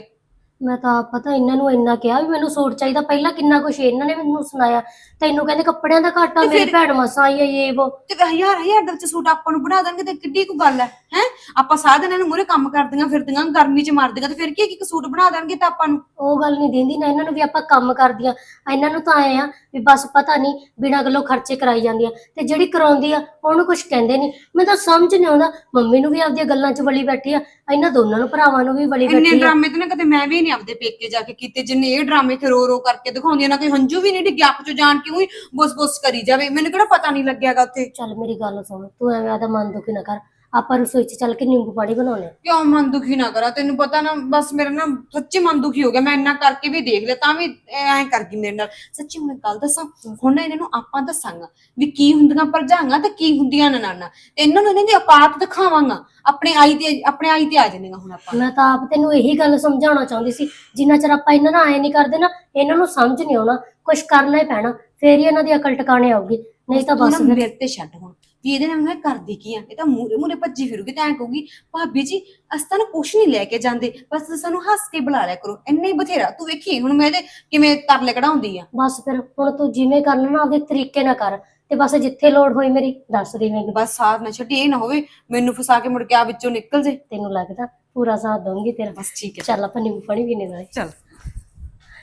ਮੈਂ ਤਾਂ ਆਪ ਪਤਾ ਇਹਨਾਂ ਨੂੰ ਇੰਨਾ ਕਿਹਾ ਵੀ ਮੈਨੂੰ ਸੂਟ ਚਾਹੀਦਾ। ਪਹਿਲਾਂ ਕਿੰਨਾ ਕੁਛ ਇਹਨਾਂ ਨੇ ਮੈਨੂੰ ਸੁਣਾਇਆ। ਤੈਨੂੰ ਕਹਿੰਦੇ ਕੱਪੜਿਆਂ ਦਾ ਘਾਟਾ ਤੇ ਮੇਰੀ ਫਿਰ- ਭੈਣ ਮਸਾਂ ਆਈ ਹੈ ਇਹ ਉਹ ਤੇ ਹਜ਼ਾਰ ਹਜ਼ਾਰ ਦੇ ਵਿੱਚ ਸੂਟ ਆਪਾਂ ਨੂੰ ਬਣਾ ਦੇਣਗੇ ਤੇ ਕਿੱਡੀ ਕੁ ਗੱਲ ਹੈ ਹੈ? ਆਪਾਂ ਸਾਰਾ ਦਿਨ ਇਹਨੂੰ ਮੂਰੇ ਕੰਮ ਕਰਦੀਆਂ ਫਿਰਦੀਆਂ ਗਰਮੀ 'ਚ ਮਰਦੀਆਂ ਤੇ ਫਿਰ ਕੀ ਇੱਕ ਸੂਟ ਬਣਾ ਦੇਣਗੇ ਤਾਂ ਆਪਾਂ ਨੂੰ? ਉਹ ਗੱਲ ਨਹੀਂ ਦਿੰਦੀ ਨਾ ਇਹਨਾਂ ਨੂੰ ਵੀ ਆਪਾਂ ਕੰਮ ਕਰਦੀਆਂ। ਇਹਨਾਂ ਨੂੰ ਤਾਂ ਆਏ ਆ ਵੀ ਬਸ ਪਤਾ ਨਹੀਂ ਬਿਨਾਂ ਗੱਲੋਂ ਖਰਚੇ ਕਰਾਈ ਜਾਂਦੀਆਂ ਤੇ ਜਿਹੜੀ ਕਰਾਉਂਦੀ ਆ ਉਹਨੂੰ ਕੁਝ ਕਹਿੰਦੇ ਨਹੀਂ। ਮੈਨੂੰ ਤਾਂ ਸਮਝ ਨਹੀਂ ਆਉਂਦਾ ਮੰਮੀ ਨੂੰ ਵੀ ਆਪਦੀਆਂ ਗੱਲਾਂ 'ਚ ਵਲੀ ਬੈਠੀ ਆ ਇਹਨਾਂ ਦੋਨਾਂ ਨੂੰ ਭਰਾਵਾਂ ਨੂੰ ਵੀ ਵਲੀ ਇੰਨੇ ਬੈਠੀ ਆ। ਡਰਾਮੇ ਤੇ ਨਾ ਕਦੇ ਮੈਂ ਵੀ ਨਹੀਂ ਆਪਦੇ ਪੇਕੇ ਜਾ ਕੇ ਕੀਤੇ ਜਿੰਨੇ ਇਹ ਡਰਾਮੇ ਤੇ ਰੋ ਰੋ ਕਰਕੇ ਦਿਖਾਉਂਦੀਆਂ ਨਾ ਕੋਈ ਹੰਝੂ ਵੀ ਨਹੀਂ ਡਿੱਗਿਆ ਆਪ ਚੋਂ ਜਾਣ ਕੇ ਉਹੀ ਬੁੱਸ ਬੁੱਸ ਕਰੀ ਜਾਵੇ। ਮੈਨੂੰ ਕਿਹੜਾ ਪਤਾ ਨਹੀਂ ਲੱਗਿਆਗਾ ਉੱਥੇ। ਚੱਲ ਮੇਰੀ ਗੱਲ ਸੁਣ ਤੂੰ ਐਵੇਂ ਆਦਾ ਮਨ ਦੁਖੀ ਨਾ ਕਰ। ਆਪਾਂ ਰਸੋਈ 'ਚ ਚੱਲ ਕੇ ਨਿੰਬੂ ਪਾਣੀ ਬਣਾਉਣੇ। ਕਿਉਂ ਮਨ ਦੁਖੀ ਨਾ ਕਰਾਂ? ਤੈਨੂੰ ਪਤਾ ਨਾ ਬਸ ਮੇਰਾ ਨਾ ਸੱਚੀ ਮਨ ਦੁਖੀ ਹੋ ਗਿਆ। ਮੈਂ ਇੰਨਾ ਕਰਕੇ ਵੀ ਦੇਖ ਲਿਆ ਤਾਂ ਵੀ ਐਂ ਕਰ ਗਈ ਮੇਰੇ ਨਾਲ। ਸੱਚੀ ਹੁਣ ਗੱਲ ਦੱਸਾਂ ਹੁਣ ਨਾ ਇਹਨਾਂ ਨੂੰ ਆਪਾਂ ਦੱਸਾਂਗਾ ਵੀ ਕੀ ਹੁੰਦੀਆਂ ਭਰਜਾਈਆਂ ਤੇ ਕੀ ਹੁੰਦੀਆਂ ਨਨਾਣਾ। ਤੇ ਇਹਨਾਂ ਨੂੰ ਇਹਨਾਂ ਦੀ ਆਪਾਤ ਦਿਖਾਵਾਂਗਾ। ਆਪਣੇ ਆਈ ਤੇ ਆਪਣੇ ਆਈ ਤੇ ਆ ਜਾਂਦੀਆਂ ਹੁਣ ਆਪਾਂ। ਮੈਂ ਤਾਂ ਆਪ ਤੈਨੂੰ ਇਹੀ ਗੱਲ ਸਮਝਾਉਣਾ ਚਾਹੁੰਦੀ ਸੀ। ਜਿੰਨਾ ਚਿਰ ਆਪਾਂ ਇਹਨਾਂ ਨਾਲ ਆਏ ਨਹੀਂ ਕਰਦੇ ਨਾ ਇਹਨਾਂ ਨੂੰ ਸਮਝ ਨਹੀਂ ਆਉਣਾ। ਕੁਝ ਕਰਨਾ ਹੀ ਪੈਣਾ। ਫੇਰ ਹੀ ਇਹਨਾਂ ਦੀ ਅਕਲ ਟਿਕਾਣੇ ਆਊਗੀ। ਨਹੀਂ ਤਾਂ ਬਸ ਮੇਰੇ ਤੇ ਛੱਡ ਹੁਣ। ਵੀ ਇਹਦੇ ਨਾਲ ਮੈਂ ਕਰਦੀ ਕੀ ਆ? ਇਹ ਤਾਂ ਮੂਰੇ ਮੂਰੇ ਭੱਜੀ ਫਿਰੂਗੀ ਤਾਂ ਐਂ ਕਹੂਗੀ ਭਾਬੀ ਜੀ ਅਸੀਂ ਤਾਂ ਨਾ ਕੁਛ ਨਹੀਂ ਲੈ ਕੇ ਜਾਂਦੇ ਬਸ ਤੁਸੀਂ ਸਾਨੂੰ ਹੱਸ ਕੇ ਬੁਲਾ ਲਿਆ ਕਰੋ ਇੰਨੇ ਹੀ ਬਥੇਰਾ ਤੂੰ ਵੇਖੀ ਹੁਣ ਮੈਂ ਇਹਦੇ ਕਿਵੇਂ ਤਰਲੇ ਕਢਾਉਂਦੀ ਆ? ਬਸ ਫਿਰ ਹੁਣ ਤੂੰ ਜਿਵੇਂ ਕਰਨਾ ਨਾ ਆਪਦੇ ਤਰੀਕੇ ਨਾਲ ਕਰ ਤੇ ਬਸ ਜਿੱਥੇ ਲੋੜ ਹੋਈ ਮੇਰੀ ਦੱਸ ਦੇ ਮੈਨੂੰ। ਬਸ ਸਾਥ ਨਾ ਛੱਡੀ ਇਹ ਨਾ ਹੋਵੇ ਮੈਨੂੰ ਫਸਾ ਕੇ ਮੁੜ ਕੇ ਆ ਵਿੱਚੋਂ ਨਿਕਲ ਜੇ। ਤੈਨੂੰ ਲੱਗਦਾ ਪੂਰਾ ਸਾਥ ਦਊਂਗੀ ਤੇਰਾ। ਬਸ ਠੀਕ ਹੈ। ਚੱਲ ਆਪਾਂ ਨਿੰਬੂ ਪਾਣੀ ਪੀਣੇ ਨਾਲੇ। ਚਲ।